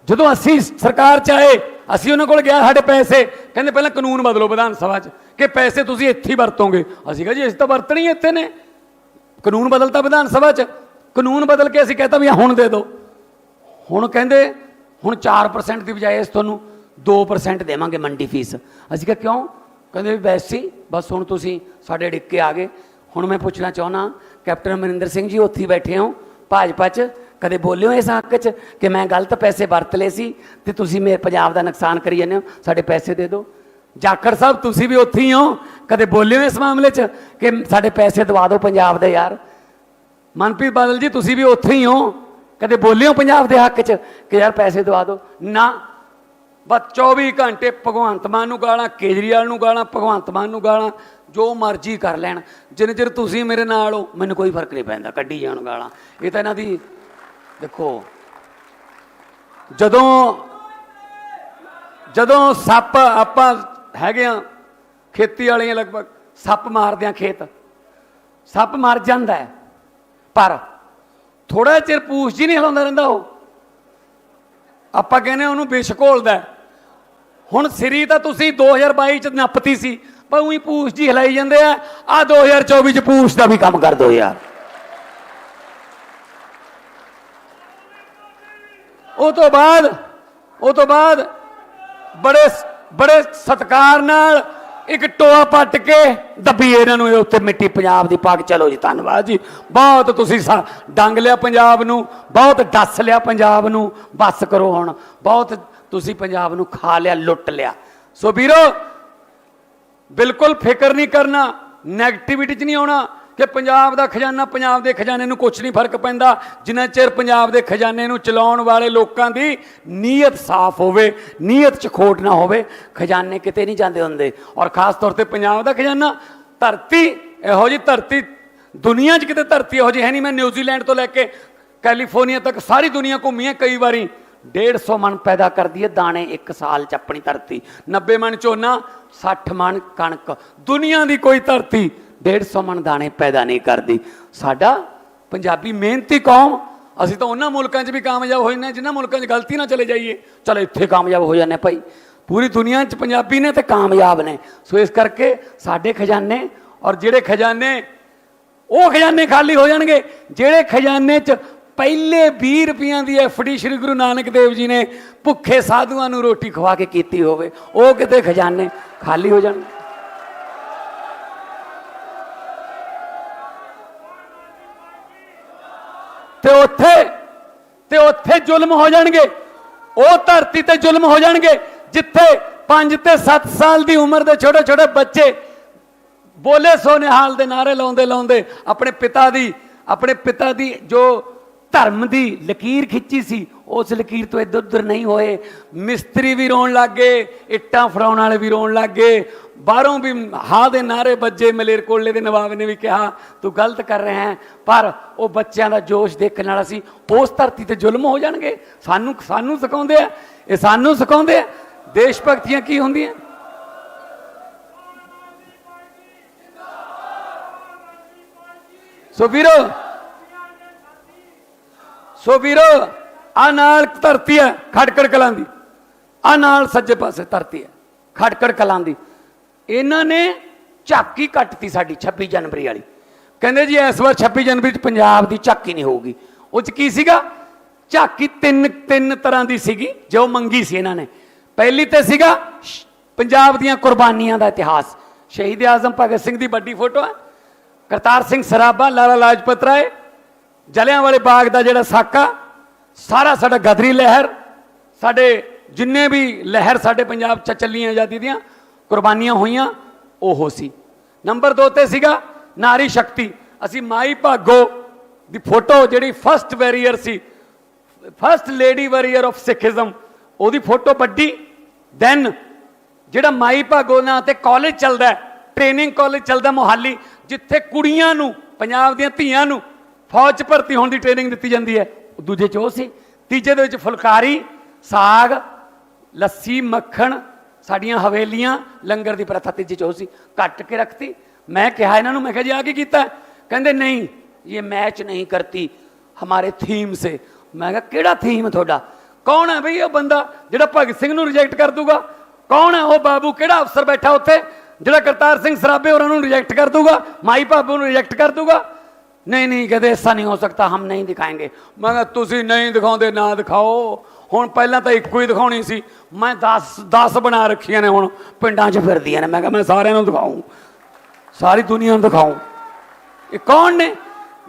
ਜਦੋਂ ਅਸੀਂ ਸਰਕਾਰ ਚ ਆਏ ਅਸੀਂ ਉਹਨਾਂ ਕੋਲ ਗਿਆ ਸਾਡੇ ਪੈਸੇ। ਕਹਿੰਦੇ ਪਹਿਲਾਂ ਕਾਨੂੰਨ ਬਦਲੋ ਵਿਧਾਨ ਸਭਾ ਚ ਕਿ ਪੈਸੇ ਤੁਸੀਂ ਇੱਥੇ ਹੀ ਵਰਤੋਗੇ। ਅਸੀਂ ਕਿਹਾ ਜੀ, ਅਸੀਂ ਤਾਂ ਵਰਤਣੇ ਹੀ ਇੱਥੇ ਨੇ। ਕਾਨੂੰਨ ਬਦਲਤਾ ਵਿਧਾਨ ਸਭਾ ਚ। ਕਾਨੂੰਨ ਬਦਲ ਕੇ ਅਸੀਂ ਕਹਤਾ ਵੀ ਹੁਣ ਦੇ ਦਿਓ। ਹੁਣ ਕਹਿੰਦੇ, ਹੁਣ 4% ਦੀ ਬਜਾਏ ਇਸ ਤੁਹਾਨੂੰ 2% ਦੇਵਾਂਗੇ ਮੰਡੀ ਫੀਸ। ਅਸੀਂ ਕਿਹਾ ਕਿਉਂ? ਕਹਿੰਦੇ ਵੀ ਵੈਸੇ ਬਸ ਹੁਣ ਤੁਸੀਂ ਸਾਡੇ ਡਿੱਕੇ ਆ ਗਏ। ਹੁਣ ਮੈਂ ਪੁੱਛਣਾ ਚਾਹੁੰਦਾ, ਕੈਪਟਨ ਅਮਰਿੰਦਰ ਸਿੰਘ ਜੀ, ਉੱਥੇ ਹੀ ਬੈਠੇ ਹੋ, ਭਾਜਪਾ 'ਚ। ਕਦੇ ਬੋਲਿਓ ਇਸ ਹੱਕ 'ਚ ਕਿ ਮੈਂ ਗਲਤ ਪੈਸੇ ਵਰਤ ਲਏ ਸੀ ਤੇ ਤੁਸੀਂ ਮੇਰੇ ਪੰਜਾਬ ਦਾ ਨੁਕਸਾਨ ਕਰੀ ਜਾਂਦੇ ਹੋ, ਸਾਡੇ ਪੈਸੇ ਦੇ ਦਿਓ। ਜਾਖੜ ਸਾਹਿਬ, ਤੁਸੀਂ ਵੀ ਉੱਥੇ ਹੀ ਹੋ, ਕਦੇ ਬੋਲਿਓ ਇਸ ਮਾਮਲੇ 'ਚ ਕਿ ਸਾਡੇ ਪੈਸੇ ਦਵਾ ਦਿਓ ਪੰਜਾਬ ਦੇ ਯਾਰ। ਮਨਪ੍ਰੀਤ ਬਾਦਲ ਜੀ, ਤੁਸੀਂ ਵੀ ਉੱਥੇ ਹੀ ਹੋ, ਕਦੇ ਬੋਲਿਓ ਪੰਜਾਬ ਦੇ ਹੱਕ 'ਚ ਕਿ ਯਾਰ ਪੈਸੇ ਦਵਾ ਦਿਓ। ਨਾ। ਬਸ 24 ਘੰਟੇ ਭਗਵੰਤ ਮਾਨ ਨੂੰ ਗਾਲਾਂ, ਕੇਜਰੀਵਾਲ ਨੂੰ ਗਾਲਾਂ, ਭਗਵੰਤ ਮਾਨ ਨੂੰ ਗਾਲਾਂ, ਜੋ ਮਰਜ਼ੀ ਕਰ ਲੈਣ। ਜਿੰਨੇ ਚਿਰ ਤੁਸੀਂ ਮੇਰੇ ਨਾਲ ਹੋ, ਮੈਨੂੰ ਕੋਈ ਫ਼ਰਕ ਨਹੀਂ ਪੈਂਦਾ, ਕੱਢੀ ਜਾਣ ਗਾਲਾਂ। ਇਹ ਤਾਂ ਇਹਨਾਂ ਦੀ ਦੇਖੋ, ਜਦੋਂ ਜਦੋਂ ਸੱਪ ਆਪਾਂ ਹੈਗੇ ਆ, ਖੇਤੀ ਵਾਲੇ ਲਗਭਗ ਸੱਪ ਮਾਰਦੇ ਆ ਖੇਤ। ਸੱਪ ਮਰ ਜਾਂਦਾ ਪਰ ਥੋੜਾ ਚਿਰ ਪੂਛ ਜੀ ਨਹੀਂ ਹਿਲਾਉਂਦਾ ਰਹਿੰਦਾ ਉਹ। ਆਪਾਂ ਕਹਿੰਦੇ ਉਹਨੂੰ ਵਿਸ਼ ਘੋਲਦਾ ਹੁਣ ਸਰੀ ਤਾਂ ਤੁਸੀਂ 2022 ਚ ਨੱਪਤੀ ਸੀ, ਪਰ ਉਹੀ ਪੂਛ ਜੀ ਹਿਲਾਈ ਜਾਂਦੇ ਆ ਆ 2024 ਚ ਪੂਛ ਦਾ ਵੀ ਕੰਮ ਕਰ ਦਿਓ ਯਾਰ। ਉਹ ਤੋਂ ਬਾਅਦ, ਉਹ ਤੋਂ ਬਾਅਦ ਬੜੇ ਬੜੇ ਸਤਕਾਰ ਨਾਲ ਇੱਕ ਟੋਆ ਪੱਟ ਕੇ ਦੱਬੀ ਇਹਨਾਂ ਨੂੰ, ਇਹ ਉੱਤੇ ਮਿੱਟੀ ਪੰਜਾਬ ਦੀ ਪਾ ਕੇ, ਚਲੋ ਜੀ, ਧੰਨਵਾਦ ਜੀ। ਬਹੁਤ ਤੁਸੀਂ ਸਾ- ਡੰਗ ਲਿਆ ਪੰਜਾਬ ਨੂੰ, ਬਹੁਤ ਡੱਸ ਲਿਆ ਪੰਜਾਬ ਨੂੰ, ਬਸ ਕਰੋ ਹੁਣ। ਬਹੁਤ ਤੁਸੀਂ ਪੰਜਾਬ ਨੂੰ ਖਾ ਲਿਆ, ਲੁੱਟ ਲਿਆ। ਸੋ ਵੀਰੋ, ਬਿਲਕੁਲ ਫਿਕਰ ਨਹੀਂ ਕਰਨਾ 네ਗੇਟਿਵਿਟੀ 'ਚ ਨਹੀਂ ਆਉਣਾ। ਕਿ ਪੰਜਾਬ ਦਾ ਖਜ਼ਾਨਾ, ਪੰਜਾਬ ਦੇ ਖਜ਼ਾਨੇ ਨੂੰ ਕੁਝ ਨਹੀਂ ਫ਼ਰਕ ਪੈਂਦਾ। ਜਿੰਨਾ ਚਿਰ ਪੰਜਾਬ ਦੇ ਖਜ਼ਾਨੇ ਨੂੰ ਚਲਾਉਣ ਵਾਲੇ ਲੋਕਾਂ ਦੀ ਨੀਅਤ ਸਾਫ਼ ਹੋਵੇ, ਨੀਅਤ 'ਚ ਖੋਟ ਨਾ ਹੋਵੇ, ਖਜ਼ਾਨੇ ਕਿਤੇ ਨਹੀਂ ਜਾਂਦੇ ਹੁੰਦੇ। ਔਰ ਖਾਸ ਤੌਰ ਤੇ ਪੰਜਾਬ ਦਾ ਖਜ਼ਾਨਾ, ਧਰਤੀ, ਇਹੋ ਜੀ ਧਰਤੀ, ਦੁਨੀਆ 'ਚ ਕਿਤੇ ਧਰਤੀ ਇਹੋ ਜੀ ਹੈ ਨਹੀਂ। ਮੈਂ ਨਿਊਜ਼ੀਲੈਂਡ ਤੋਂ ਲੈ ਕੇ ਕੈਲੀਫੋਰਨੀਆ ਤੱਕ ਸਾਰੀ ਦੁਨੀਆ ਘੁੰਮੀ ਹੈ, ਕਈ ਵਾਰੀ 150 ਮਣ ਪੈਦਾ ਕਰਦੀ ਹੈ, ਦਾਣੇ ਇੱਕ ਸਾਲ 'ਚ ਆਪਣੀ ਧਰਤੀ। 90 ਮਣ ਝੋਨਾ 60 ਮਣ ਕਣਕ। ਦੁਨੀਆ ਦੀ ਕੋਈ ਧਰਤੀ 150 ਮਣ ਦਾਣੇ ਪੈਦਾ ਨਹੀਂ ਕਰਦੀ। ਸਾਡਾ ਪੰਜਾਬੀ ਮਿਹਨਤੀ ਕੌਮ, ਅਸੀਂ ਤਾਂ ਉਹਨਾਂ ਮੁਲਕਾਂ 'ਚ ਵੀ ਕਾਮਯਾਬ ਹੋ ਜਾਂਦੇ ਹਾਂ ਜਿਨ੍ਹਾਂ ਮੁਲਕਾਂ 'ਚ ਗਲਤੀ ਨਾ ਚਲੇ ਜਾਈਏ। ਚਲ ਇੱਥੇ ਕਾਮਯਾਬ ਹੋ ਜਾਂਦੇ ਹਾਂ ਭਾਈ। ਪੂਰੀ ਦੁਨੀਆ 'ਚ ਪੰਜਾਬੀ ਨੇ ਤੇ ਕਾਮਯਾਬ ਨੇ। ਸੋ ਇਸ ਕਰਕੇ ਸਾਡੇ ਖਜ਼ਾਨੇ ਔਰ ਜਿਹੜੇ ਖਜ਼ਾਨੇ, ਉਹ ਖਜ਼ਾਨੇ ਖਾਲੀ ਹੋ ਜਾਣਗੇ। ਜਿਹੜੇ ਖਜ਼ਾਨੇ 'ਚ ਪਹਿਲੇ 20 ਰੁਪਈਆਂ ਦੀ ਐਫਡੀ ਸ੍ਰੀ ਗੁਰੂ ਨਾਨਕ ਦੇਵ ਜੀ ਨੇ ਭੁੱਖੇ ਸਾਧੂਆਂ ਨੂੰ ਰੋਟੀ ਖਵਾ ਕੇ ਕੀਤੀ ਹੋਵੇ, ਉਹ ਕਿਤੇ ਖਜ਼ਾਨੇ ਖਾਲੀ ਹੋ ਜਾਣਗੇ ਤੇ ਉੱਥੇ ਤੇ ਉੱਥੇ ਜ਼ੁਲਮ ਹੋ ਜਾਣਗੇ। ਉਹ ਧਰਤੀ ਤੇ ਜ਼ੁਲਮ ਹੋ ਜਾਣਗੇ, ਜਿੱਥੇ 5 ਤੇ 7 ਸਾਲ ਦੀ ਉਮਰ ਦੇ ਛੋਟੇ ਛੋਟੇ ਬੱਚੇ ਬੋਲੇ ਸੋਨਿਹਾਲ ਦੇ ਨਾਰੇ ਲਾਉਂਦੇ ਲਾਉਂਦੇ ਆਪਣੇ ਪਿਤਾ ਦੀ, ਆਪਣੇ ਪਿਤਾ ਦੀ ਜੋ ਧਰਮ ਦੀ ਲਕੀਰ ਖਿੱਚੀ ਸੀ, ਉਸ ਲਕੀਰ ਤੋਂ ਇੱਧਰ ਉੱਧਰ ਨਹੀਂ ਹੋਏ। ਮਿਸਤਰੀ ਵੀ ਰੋਣ ਲੱਗੇ ਇੱਟਾਂ ਫੜਾਉਣ ਵਾਲੇ ਵੀ ਰੋਣ ਲੱਗੇ ਬਾਹਰੋਂ ਵੀ ਹਾਂ ਦੇ ਨਾਰੇ ਵੱਜੇ ਮਲੇਰਕੋਟਲੇ ਦੇ ਨਵਾਬ ਨੇ ਵੀ ਕਿਹਾ, ਤੂੰ ਗਲਤ ਕਰ ਰਿਹਾ ਹੈ, ਪਰ ਉਹ ਬੱਚਿਆਂ ਦਾ ਜੋਸ਼ ਦੇਖਣ ਵਾਲਾ ਸੀ। ਉਸ ਧਰਤੀ ਤੇ ਜ਼ੁਲਮ ਹੋ ਜਾਣਗੇ। ਸਾਨੂੰ ਸਾਨੂੰ ਸਿਖਾਉਂਦੇ ਆ। ਇਹ ਸਾਨੂੰ ਸਿਖਾਉਂਦੇ ਆ। ਦੇਸ਼ ਭਗਤੀਆਂ ਕੀ ਹੁੰਦੀਆਂ? ਸੋ ਵੀਰੋ ਸੋ ਵੀਰੋ, ਆ ਨਾਲ ਧਰਤੀ ਹੈ ਖਟਕੜ ਕਲਾਂ ਦੀ। ਆ ਨਾਲ ਸੱਜੇ ਪਾਸੇ ਧਰਤੀ ਹੈ ਖਟਕੜ ਕਲਾਂ ਦੀ। ਇਹਨਾਂ ਨੇ ਝਾਕੀ ਕੱਟਤੀ ਸਾਡੀ 26 ਜਨਵਰੀ ਵਾਲੀ। ਕਹਿੰਦੇ ਜੀ ਇਸ ਵਾਰ 26 ਜਨਵਰੀ ਚ ਪੰਜਾਬ ਦੀ ਝਾਕੀ ਨਹੀਂ ਹੋਊਗੀ। ਉਹ ਚ ਕੀ ਸੀਗਾ? ਝਾਕੀ ਤਿੰਨ ਤਿੰਨ ਤਰ੍ਹਾਂ ਦੀ ਸੀਗੀ, ਜੋ ਮੰਗੀ ਸੀ ਇਹਨਾਂ ਨੇ। ਪਹਿਲੀ ਤੇ ਸੀਗਾ ਸ਼- ਪੰਜਾਬ ਦੀਆਂ ਕੁਰਬਾਨੀਆਂ ਦਾ ਇਤਿਹਾਸ। ਸ਼ਹੀਦ ਆਜ਼ਮ ਭਗਤ ਸਿੰਘ ਦੀ ਵੱਡੀ ਫੋਟੋ ਹੈ। ਕਰਤਾਰ ਸਿੰਘ ਸਰਾਭਾ, ਲਾਲਾ ਲਾਜਪਤ ਰਾਏ ਜਲਿਆਂ ਵਾਲੇ ਬਾਗ ਦਾ ਜਿਹੜਾ ਸਾਕਾ, ਸਾਰਾ ਸਾਡਾ ਗਦਰੀ ਲਹਿਰ, ਸਾਡੇ ਜਿੰਨੇ ਵੀ ਲਹਿਰ ਸਾਡੇ ਪੰਜਾਬ ਚ ਚੱਲੀਆਂ ਆਜ਼ਾਦੀ ਦੀਆਂ ਕੁਰਬਾਨੀਆਂ ਹੋਈਆਂ, ਉਹ ਸੀ। ਨੰਬਰ 2 ਤੇ ਸੀਗਾ ਨਾਰੀ ਸ਼ਕਤੀ। ਅਸੀਂ ਮਾਈ ਭਾਗੋ ਦੀ ਫੋਟੋ ਜਿਹੜੀ first warrior C first lady warrior of Sikhism ਉਹਦੀ ਫੋਟੋ ਵੱਡੀ। ਦੈਨ ਜਿਹੜਾ ਮਾਈ ਭਾਗੋ ਨਾਂ ਤੇ ਕਾਲਜ ਚੱਲਦਾ ਟ੍ਰੇਨਿੰਗ ਕਾਲਜ ਚੱਲਦਾ ਮੋਹਾਲੀ, ਜਿੱਥੇ ਕੁੜੀਆਂ ਨੂੰ, ਪੰਜਾਬ ਦੀਆਂ ਧੀਆਂ ਨੂੰ ਫੌਜ 'ਚ ਭਰਤੀ ਹੋਣ ਦੀ ਟ੍ਰੇਨਿੰਗ ਦਿੱਤੀ ਜਾਂਦੀ ਹੈ, ਉਹ ਦੂਜੇ 'ਚ ਉਹ ਸੀ। ਤੀਜੇ ਦੇ ਵਿੱਚ ਫੁਲਕਾਰੀ, ਸਾਗ, ਲੱਸੀ, ਮੱਖਣ ਸਾਡੀਆਂ ਹਵੇਲੀਆਂ ਲੰਗਰ ਦੀ ਪ੍ਰਥਾ ਤੀਜੀ 'ਚ ਉਹ ਸੀ, ਕੱਟ ਕੇ ਰੱਖਤੀ। ਮੈਂ ਕਿਹਾ ਇਹਨਾਂ ਨੂੰ, ਮੈਂ ਕਿਹਾ ਜੀ ਆ ਕੀ ਕੀਤਾ? ਕਹਿੰਦੇ ਨਹੀਂ, ਇਹ ਮੈਚ ਨਹੀਂ ਕਰਤੀ, ਹਮਾਰੇ ਥੀਮ ਸੇ। ਮੈਂ ਕਿਹਾ, ਕਿਹੜਾ ਥੀਮ ਤੁਹਾਡਾ? ਕੌਣ ਹੈ ਬਈ ਉਹ ਬੰਦਾ ਜਿਹੜਾ ਭਗਤ ਸਿੰਘ ਨੂੰ ਰਿਜੈਕਟ ਕਰ ਦੂਗਾ? ਕੌਣ ਹੈ ਉਹ ਬਾਬੂ? ਕਿਹੜਾ ਅਫਸਰ ਬੈਠਾ ਉੱਥੇ ਜਿਹੜਾ ਕਰਤਾਰ ਸਿੰਘ ਸਰਾਭੇ ਹੋਰਾਂ ਨੂੰ ਰਿਜੈਕਟ ਕਰ ਦੂਗਾ? ਮਾਈ ਬਾਬੂ ਨੂੰ ਰਿਜੈਕਟ ਕਰ ਦੂਗਾ? ਨਹੀਂ ਨਹੀਂ, ਕਹਦੇ ਐਸਾ ਨਹੀਂ ਹੋ ਸਕਦਾ, ਹਮ ਨਹੀਂ ਦਿਖਾएंगे ਮੈਂ ਕਿਹਾ, ਤੁਸੀਂ ਨਹੀਂ ਦਿਖਾਉਂਦੇ, ਨਾ ਦਿਖਾਓ। ਹੁਣ ਪਹਿਲਾਂ ਤਾਂ ਇੱਕੋ ਹੀ ਦਿਖਾਉਣੀ ਸੀ। ਮੈਂ 10 10 ਬਣਾ ਰੱਖੀਆਂ ਨੇ ਹੁਣ, ਪਿੰਡਾਂ 'ਚ ਫਿਰਦੀਆਂ ਨੇ। ਮੈਂ ਕਿਹਾ ਮੈਂ ਸਾਰਿਆਂ ਨੂੰ ਦਿਖਾਉਂ। ਸਾਰੀ ਦੁਨੀਆ ਨੂੰ ਦਿਖਾਉਂ। ਇਹ ਕੌਣ ਨੇ?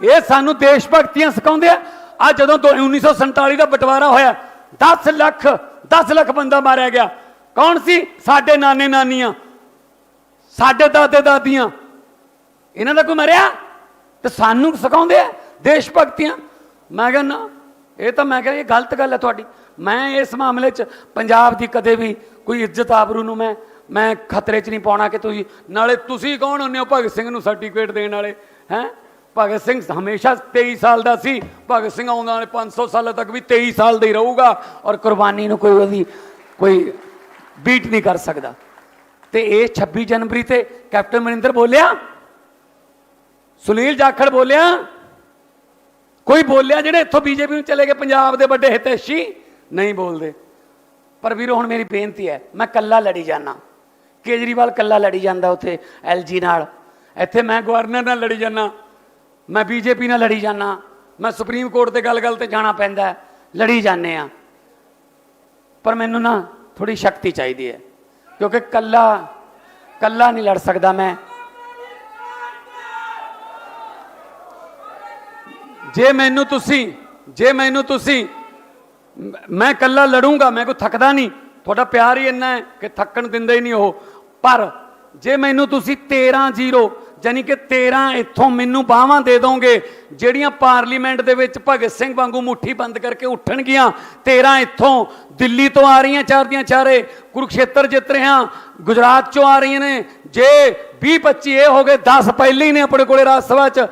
ਇਹ ਸਾਨੂੰ ਦੇਸ਼ ਭਗਤੀਆਂ ਸਿਖਾਉਂਦੇ ਆ। ਆ ਜਦੋਂ ਤੋਂ 1947 ਦਾ ਬਟਵਾਰਾ ਹੋਇਆ 10 ਲੱਖ 10 ਲੱਖ ਬੰਦਾ ਮਾਰਿਆ ਗਿਆ। ਕੌਣ ਸੀ? ਸਾਡੇ ਨਾਨੇ ਨਾਨੀਆਂ, ਸਾਡੇ ਦਾਦੇ ਦਾਦੀਆਂ। ਇਹਨਾਂ ਦਾ ਕੋਈ ਮਰਿਆ? ਤੇ ਸਾਨੂੰ ਸਿਖਾਉਂਦੇ ਆ ਦੇਸ਼ ਭਗਤੀਆਂ ਮੈਂ ਕਹਿੰਦਾ ਇਹ ਤਾਂ ਮੈਂ ਕਹਿੰਦਾ ਇਹ ਗਲਤ ਗੱਲ ਹੈ ਤੁਹਾਡੀ। ਮੈਂ ਇਸ ਮਾਮਲੇ 'ਚ ਪੰਜਾਬ ਦੀ ਕਦੇ ਵੀ ਕੋਈ ਇੱਜ਼ਤ ਆਬਰੂ ਨੂੰ ਮੈਂ ਮੈਂ ਖਤਰੇ 'ਚ ਨਹੀਂ ਪਾਉਣਾ ਕਿ ਤੁਸੀਂ, ਨਾਲੇ ਤੁਸੀਂ ਕੌਣ ਹੁੰਦੇ ਹੋ ਭਗਤ ਸਿੰਘ ਨੂੰ ਸਰਟੀਫਿਕੇਟ ਦੇਣ ਵਾਲੇ? ਹੈ? ਭਗਤ ਸਿੰਘ ਹਮੇਸ਼ਾ 23 ਸਾਲ ਦਾ ਸੀ, ਭਗਤ ਸਿੰਘ ਆਉਣ ਵਾਲੇ 500 ਸਾਲਾਂ ਤੱਕ ਵੀ 23 ਸਾਲ ਦਾ ਹੀ ਰਹੂਗਾ ਔਰ ਕੁਰਬਾਨੀ ਨੂੰ ਕੋਈ ਉਹਦੀ ਕੋਈ ਬੀਟ ਨਹੀਂ ਕਰ ਸਕਦਾ। ਤੇ ਇਹ 26 ਜਨਵਰੀ ਤੇ ਕੈਪਟਨ ਮਨਿੰਦਰ ਬੋਲਿਆ? ਸੁਨੀਲ ਜਾਖੜ ਬੋਲਿਆ? ਕੋਈ ਬੋਲਿਆ ਜਿਹੜੇ ਇੱਥੋਂ ਬੀਜੇਪੀ ਨੂੰ ਚਲੇ ਗਏ ਪੰਜਾਬ ਦੇ ਵੱਡੇ ਹਿਤੈਸ਼ੀ? ਨਹੀਂ ਬੋਲਦੇ। ਪਰ ਵੀਰੋ, ਹੁਣ ਮੇਰੀ ਬੇਨਤੀ ਹੈ, ਮੈਂ ਕੱਲਾ ਲੜੀ ਜਾਣਾ ਕੇਜਰੀਵਾਲ ਕੱਲਾ ਲੜੀ ਜਾਂਦਾ ਉੱਥੇ ਐਲਜੀ ਨਾਲ। ਇੱਥੇ ਮੈਂ ਗਵਰਨਰ ਨਾਲ ਲੜੀ ਜਾਣਾ ਮੈਂ ਬੀਜੇਪੀ ਨਾਲ ਲੜੀ ਜਾਣਾ ਮੈਂ ਸੁਪਰੀਮ ਕੋਰਟ ਤੇ ਗੱਲ-ਗੱਲ ਤੇ ਜਾਣਾ ਪੈਂਦਾ ਲੜੀ ਜਾਂਦੇ ਆ ਪਰ ਮੈਨੂੰ ਨਾ ਥੋੜੀ ਸ਼ਕਤੀ ਚਾਹੀਦੀ ਹੈ, ਕਿਉਂਕਿ ਕੱਲਾ ਕੱਲਾ ਨਹੀਂ ਲੜ ਸਕਦਾ ਮੈਂ। ਜੇ ਮੈਨੂੰ ਤੁਸੀਂ, ਜੇ ਮੈਨੂੰ ਤੁਸੀਂ ਮੈਂ ਇਕੱਲਾ ਲੜੂੰਗਾ, ਮੈਂ ਕੋਈ ਥੱਕਦਾ ਨਹੀਂ। ਤੁਹਾਡਾ ਪਿਆਰ ਹੀ ਇੰਨਾ ਹੈ ਕਿ ਥੱਕਣ ਦਿੰਦੇ ਹੀ ਨਹੀਂ ਉਹ। ਪਰ ਜੇ ਮੈਨੂੰ ਤੁਸੀਂ 13 0 ਯਾਨੀ ਕਿ 13 ਇੱਥੋਂ ਮੈਨੂੰ ਬਾਹਾਂ ਦੇ ਦੋਗੇ, ਜਿਹੜੀਆਂ ਪਾਰਲੀਮੈਂਟ ਦੇ ਵਿੱਚ ਭਗਤ ਸਿੰਘ ਵਾਂਗੂ ਮੁੱਠੀ ਬੰਦ ਕਰਕੇ ਉੱਠਣਗੀਆਂ 13 ਇੱਥੋਂ ਦਿੱਲੀ ਤੋਂ ਆ ਰਹੀਆਂ ਚਾਰ ਦੀਆਂ ਚਾਰੇ ਕੁਰੂਖੇਤਰ ਜਿੱਤ ਰਿਹਾ ਗੁਜਰਾਤ ਚੋਂ ਆ ਰਹੀਆਂ ਨੇ, ਜੇ 20 25 ਇਹ ਹੋ ਗਏ 10 ਪਹਿਲੇ ਹੀ ਨੇ ਆਪਣੇ ਕੋਲੇ ਰਾਜ ਸਭਾ 'ਚ।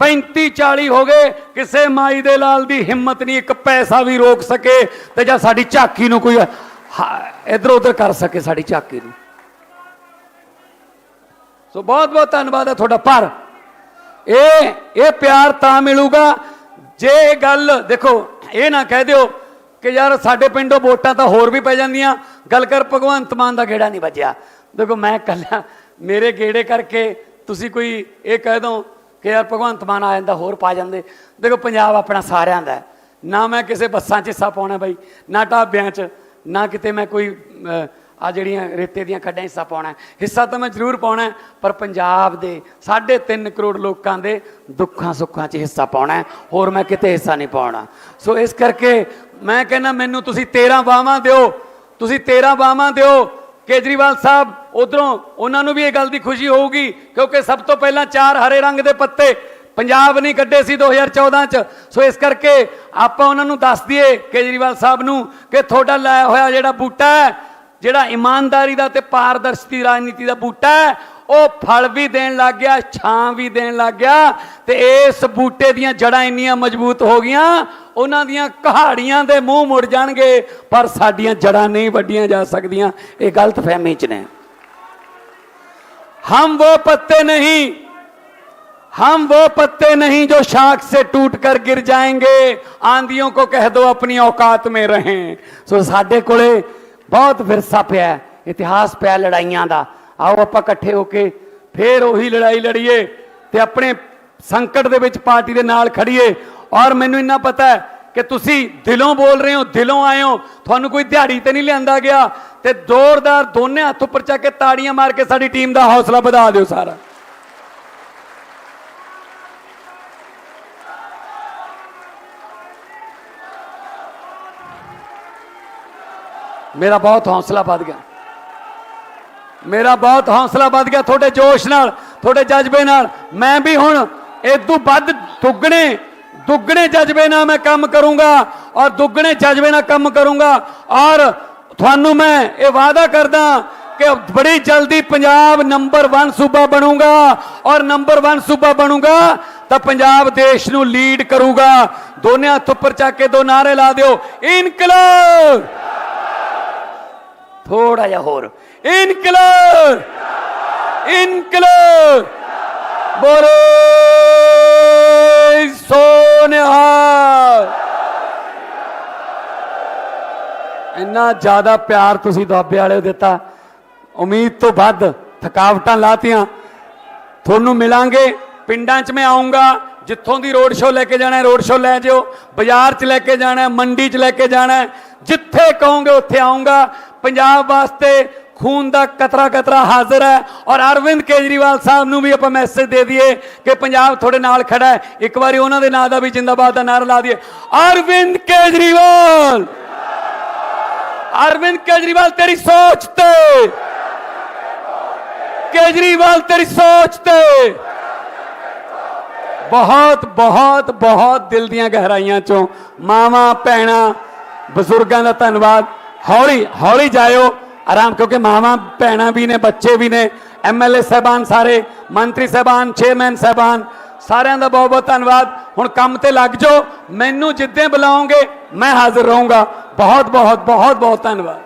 35 40 ਹੋ ਗਏ, ਕਿਸੇ ਮਾਈ ਦੇ ਲਾਲ ਦੀ ਹਿੰਮਤ ਨਹੀਂ, ਇੱਕ ਪੈਸਾ ਵੀ ਰੋਕ ਸਕੇ ਤੇ ਜਾਂ ਸਾਡੀ ਝਾਕੀ ਨੂੰ ਕੋਈ ਇਧਰ ਉਧਰ ਕਰ ਸਕੇ ਸਾਡੀ ਝਾਕੀ ਨੂੰ। ਸੋ ਬਹੁਤ ਬਹੁਤ ਧੰਨਵਾਦ ਹੈ ਤੁਹਾਡਾ ਪਰ ਇਹ ਇਹ ਪਿਆਰ ਤਾਂ ਮਿਲੂਗਾ, ਜੇ ਇਹ ਗੱਲ, ਦੇਖੋ, ਇਹ ਨਾ ਕਹਿ ਦਿਓ ਕਿ ਯਾਰ ਸਾਡੇ ਪਿੰਡੋਂ ਵੋਟਾਂ ਤਾਂ ਹੋਰ ਵੀ ਪੈ ਜਾਂਦੀਆਂ, ਗੱਲ ਕਰ ਭਗਵੰਤ ਮਾਨ ਦਾ ਗੇੜਾ ਨਹੀਂ ਵੱਜਿਆ। ਦੇਖੋ ਮੈਂ ਕੱਲਾ ਮੇਰੇ ਗੇੜੇ ਕਰਕੇ ਤੁਸੀਂ ਕੋਈ ਇਹ ਕਹਿ ਦੋ ਕਿ ਯਾਰ ਭਗਵੰਤ ਮਾਨ ਆ ਜਾਂਦਾ ਹੋਰ ਪਾ ਜਾਂਦੇ। ਦੇਖੋ ਪੰਜਾਬ ਆਪਣਾ ਸਾਰਿਆਂ ਦਾ ਨਾ ਮੈਂ ਕਿਸੇ ਬੱਸਾਂ 'ਚ ਹਿੱਸਾ ਪਾਉਣਾ ਬਾਈ ਨਾ ਢਾਬਿਆਂ 'ਚ ਨਾ ਕਿਤੇ ਮੈਂ ਕੋਈ ਅਹ, ਆ ਜਿਹੜੀਆਂ ਰੇਤੇ ਦੀਆਂ ਖੱਡਾਂ ਹਿੱਸਾ ਪਾਉਣਾ ਹਿੱਸਾ ਤਾਂ ਮੈਂ ਜ਼ਰੂਰ ਪਾਉਣਾ ਪਰ ਪੰਜਾਬ ਦੇ 3.5 ਕਰੋੜ ਲੋਕਾਂ ਦੇ ਦੁੱਖਾਂ ਸੁੱਖਾਂ 'ਚ ਹਿੱਸਾ ਪਾਉਣਾ ਹੋਰ ਮੈਂ ਕਿਤੇ ਹਿੱਸਾ ਨਹੀਂ ਪਾਉਣਾ। ਸੋ ਇਸ ਕਰਕੇ ਮੈਂ ਕਹਿੰਦਾ ਮੈਨੂੰ ਤੁਸੀਂ 13 ਬਾਹਾਂ ਦਿਓ। ਤੁਸੀਂ 13 ਬਾਹਾਂ ਦਿਓ। ਕੇਜਰੀਵਾਲ ਸਾਹਿਬ, ਉਧਰੋਂ ਉਹਨਾਂ ਨੂੰ ਵੀ ਇਹ ਗੱਲ ਦੀ ਖੁਸ਼ੀ ਹੋਊਗੀ, ਕਿਉਂਕਿ ਸਭ ਤੋਂ ਪਹਿਲਾਂ ਚਾਰ ਹਰੇ ਰੰਗ ਦੇ ਪੱਤੇ ਪੰਜਾਬ ਨਹੀਂ ਕੱਢੇ ਸੀ 2014 ਚ। ਸੋ ਇਸ ਕਰਕੇ ਆਪਾਂ ਉਹਨਾਂ ਨੂੰ ਦੱਸ ਦਈਏ ਕੇਜਰੀਵਾਲ ਸਾਹਿਬ ਨੂੰ ਕਿ ਤੁਹਾਡਾ ਲਾਇਆ ਹੋਇਆ ਜਿਹੜਾ ਬੂਟਾ ਹੈ, ਜਿਹੜਾ ਇਮਾਨਦਾਰੀ ਦਾ ਤੇ ਪਾਰਦਰਸ਼ਤੀ ਰਾਜਨੀਤੀ ਦਾ ਬੂਟਾ ਹੈ, ਉਹ ਫਲ ਵੀ ਦੇਣ ਲੱਗ ਗਿਆ, ਛਾਂ ਵੀ ਦੇਣ ਲੱਗ ਗਿਆ ਤੇ ਇਸ ਬੂਟੇ ਦੀਆਂ ਜੜਾਂ ਇੰਨੀਆਂ ਮਜ਼ਬੂਤ ਹੋ ਗਈਆਂ ਉਹਨਾਂ ਦੀਆਂ ਕਹਾੜੀਆਂ ਦੇ ਮੂੰਹ ਮੁੜ ਜਾਣਗੇ ਪਰ ਸਾਡੀਆਂ ਜੜਾਂ ਨਹੀਂ ਵੱਡੀਆਂ ਜਾ ਸਕਦੀਆਂ ਇਹ ਗਲਤ ਫਹਿਮੀ ਚ ਨੇ हम वो पत्ते नहीं हम वो पत्ते नहीं जो शाख से टूट कर गिर जाएंगे आंधियों को कह दो अपनी औकात में रहें ਸੋ ਸਾਡੇ ਕੋਲੇ ਬਹੁਤ ਵਿਰਸਾ ਪਿਆ ਹੈ, ਇਤਿਹਾਸ ਪਿਆ ਲੜਾਈਆਂ ਦਾ ਆਓ ਆਪਾਂ ਇਕੱਠੇ ਹੋ ਕੇ ਫੇਰ ਉਹੀ ਲੜਾਈ ਲੜੀਏ ਤੇ ਆਪਣੇ ਸੰਕਟ ਦੇ ਵਿੱਚ ਪਾਰਟੀ ਦੇ ਨਾਲ ਖੜੀਏ ਔਰ ਮੈਨੂੰ ਇੰਨਾ ਪਤਾ ਹੈ ਕਿ ਤੁਸੀਂ ਦਿਲੋਂ ਬੋਲ ਰਹੇ ਹੋ, ਦਿਲੋਂ ਆਏ ਹੋ, ਤੁਹਾਨੂੰ ਕੋਈ ਦਿਹਾੜੀ ਤੇ ਨਹੀਂ ਲਿਆਂਦਾ ਗਿਆ। ਤੇ ਜ਼ੋਰਦਾਰ ਦੋਨੇ ਹੱਥ ਉੱਪਰ ਚੱਕ ਕੇ ਤਾੜੀਆਂ ਮਾਰ ਕੇ ਸਾਡੀ ਟੀਮ ਦਾ ਹੌਸਲਾ ਵਧਾ ਦਿਓ ਸਾਰਾ। ਮੇਰਾ ਬਹੁਤ ਹੌਸਲਾ ਵੱਧ ਗਿਆ। ਮੇਰਾ ਬਹੁਤ ਹੌਸਲਾ ਵੱਧ ਗਿਆ ਤੁਹਾਡੇ ਜੋਸ਼ ਨਾਲ, ਤੁਹਾਡੇ ਜਜ਼ਬੇ ਨਾਲ। ਮੈਂ ਵੀ ਹੁਣ ਇਦੋਂ ਵੱਧ ਦੁੱਗਣੇ ਦੁੱਗਣੇ ਜਜ਼ਬੇ ਨਾਲ ਮੈਂ ਕੰਮ ਕਰੂੰਗਾ ਔਰ ਦੁੱਗਣੇ ਜਜ਼ਬੇ ਨਾਲ ਕੰਮ ਕਰੂੰਗਾ ਔਰ ਤੁਹਾਨੂੰ ਮੈਂ ਇਹ ਵਾਅਦਾ ਕਰਦਾ ਕਿ ਬੜੀ ਜਲਦੀ ਪੰਜਾਬ ਨੰਬਰ 1 ਸੂਬਾ ਬਣੂਗਾ ਔਰ ਨੰਬਰ 1 ਸੂਬਾ ਬਣੂਗਾ ਤਾਂ ਪੰਜਾਬ ਦੇਸ਼ ਨੂੰ ਲੀਡ ਕਰੂਗਾ ਦੋਨੇ ਹੱਥ ਉੱਪਰ ਚੱਕ ਕੇ ਦੋ ਨਾਰੇ ਲਾ ਦਿਓ ਇਨਕਲਾਬ ਥੋੜਾ ਜਿਹਾ ਹੋਰ ਇਨਕਲਾਬ ਇਨਕਲਾਬ ਬੋਲੇ ਸੋਨਿਹਾਲ। ਇੰਨਾ ਜ਼ਿਆਦਾ ਪਿਆਰ ਤੁਸੀਂ ਦੁਆਬੇ ਵਾਲੇ ਦਿੱਤਾ। ਉਮੀਦ ਤੋਂ ਵੱਧ ਥਕਾਵਟਾਂ ਲਾਤੀਆਂ। ਤੁਹਾਨੂੰ ਮਿਲਾਂਗੇ। ਪਿੰਡਾਂ 'ਚ ਮੈਂ ਆਉਂਗਾ ਜਿੱਥੋਂ ਦੀ ਰੋਡ ਸ਼ੋਅ ਲੈ ਕੇ ਜਾਣਾ ਰੋਡ ਸ਼ੋਅ ਲੈ ਜਿਓ। ਬਾਜ਼ਾਰ 'ਚ ਲੈ ਕੇ ਜਾਣਾ ਮੰਡੀ 'ਚ ਲੈ ਕੇ ਜਾਣਾ ਜਿੱਥੇ ਕਹੋਗੇ ਉੱਥੇ ਆਉਂਗਾ ਪੰਜਾਬ ਵਾਸਤੇ ਖੂਨ ਦਾ ਕਤਰਾ ਕਤਰਾ ਹਾਜ਼ਰ ਹੈ ਔਰ ਅਰਵਿੰਦ ਕੇਜਰੀਵਾਲ ਸਾਹਿਬ ਨੂੰ ਵੀ ਆਪਾਂ ਮੈਸੇਜ ਦੇ ਦਈਏ ਕਿ ਪੰਜਾਬ ਤੁਹਾਡੇ ਨਾਲ ਖੜਾ ਹੈ। ਇੱਕ ਵਾਰੀ ਉਹਨਾਂ ਦੇ ਨਾਂ ਦਾ ਵੀ ਜਿੰਦਾਬਾਦ ਦਾ ਨਾਰਾ ਲਾ ਦਈਏ। ਅਰਵਿੰਦ ਕੇਜਰੀਵਾਲ! ਅਰਵਿੰਦ ਕੇਜਰੀਵਾਲ, ਤੇਰੀ ਸੋਚ ਤੇ! ਕੇਜਰੀਵਾਲ, ਤੇਰੀ ਸੋਚ ਤੇ! ਬਹੁਤ ਬਹੁਤ ਬਹੁਤ ਦਿਲ ਦੀਆਂ ਗਹਿਰਾਈਆਂ ਚੋਂ ਮਾਵਾ, ਭੈਣਾ, ਬਜ਼ੁਰਗਾਂ ਦਾ ਧੰਨਵਾਦ। ਹੌਲੀ ਹੌਲੀ ਜਾਇਓ। ਆਰਾਮ, ਕਿਉਂਕਿ ਮਾਵਾਂ, ਭੈਣਾਂ ਵੀ ਨੇ, ਬੱਚੇ ਵੀ ਨੇ ਐਮਐਲਏ ਸਹਿਬਾਨ ਸਾਰੇ, ਮੰਤਰੀ ਸਹਿਬਾਨ, ਚੇਅਰਮੈਨ ਸਹਿਬਾਨ, ਸਾਰਿਆਂ ਦਾ ਬਹੁਤ ਬਹੁਤ ਧੰਨਵਾਦ। ਹੁਣ ਕੰਮ ਤੇ ਲੱਗ ਜਾਓ, ਮੈਨੂੰ ਜਿੱਦਾਂ ਬੁਲਾਓਗੇ, ਮੈਂ ਹਾਜ਼ਰ ਰਹੂੰਗਾ। ਬਹੁਤ ਬਹੁਤ ਬਹੁਤ ਬਹੁਤ ਧੰਨਵਾਦ।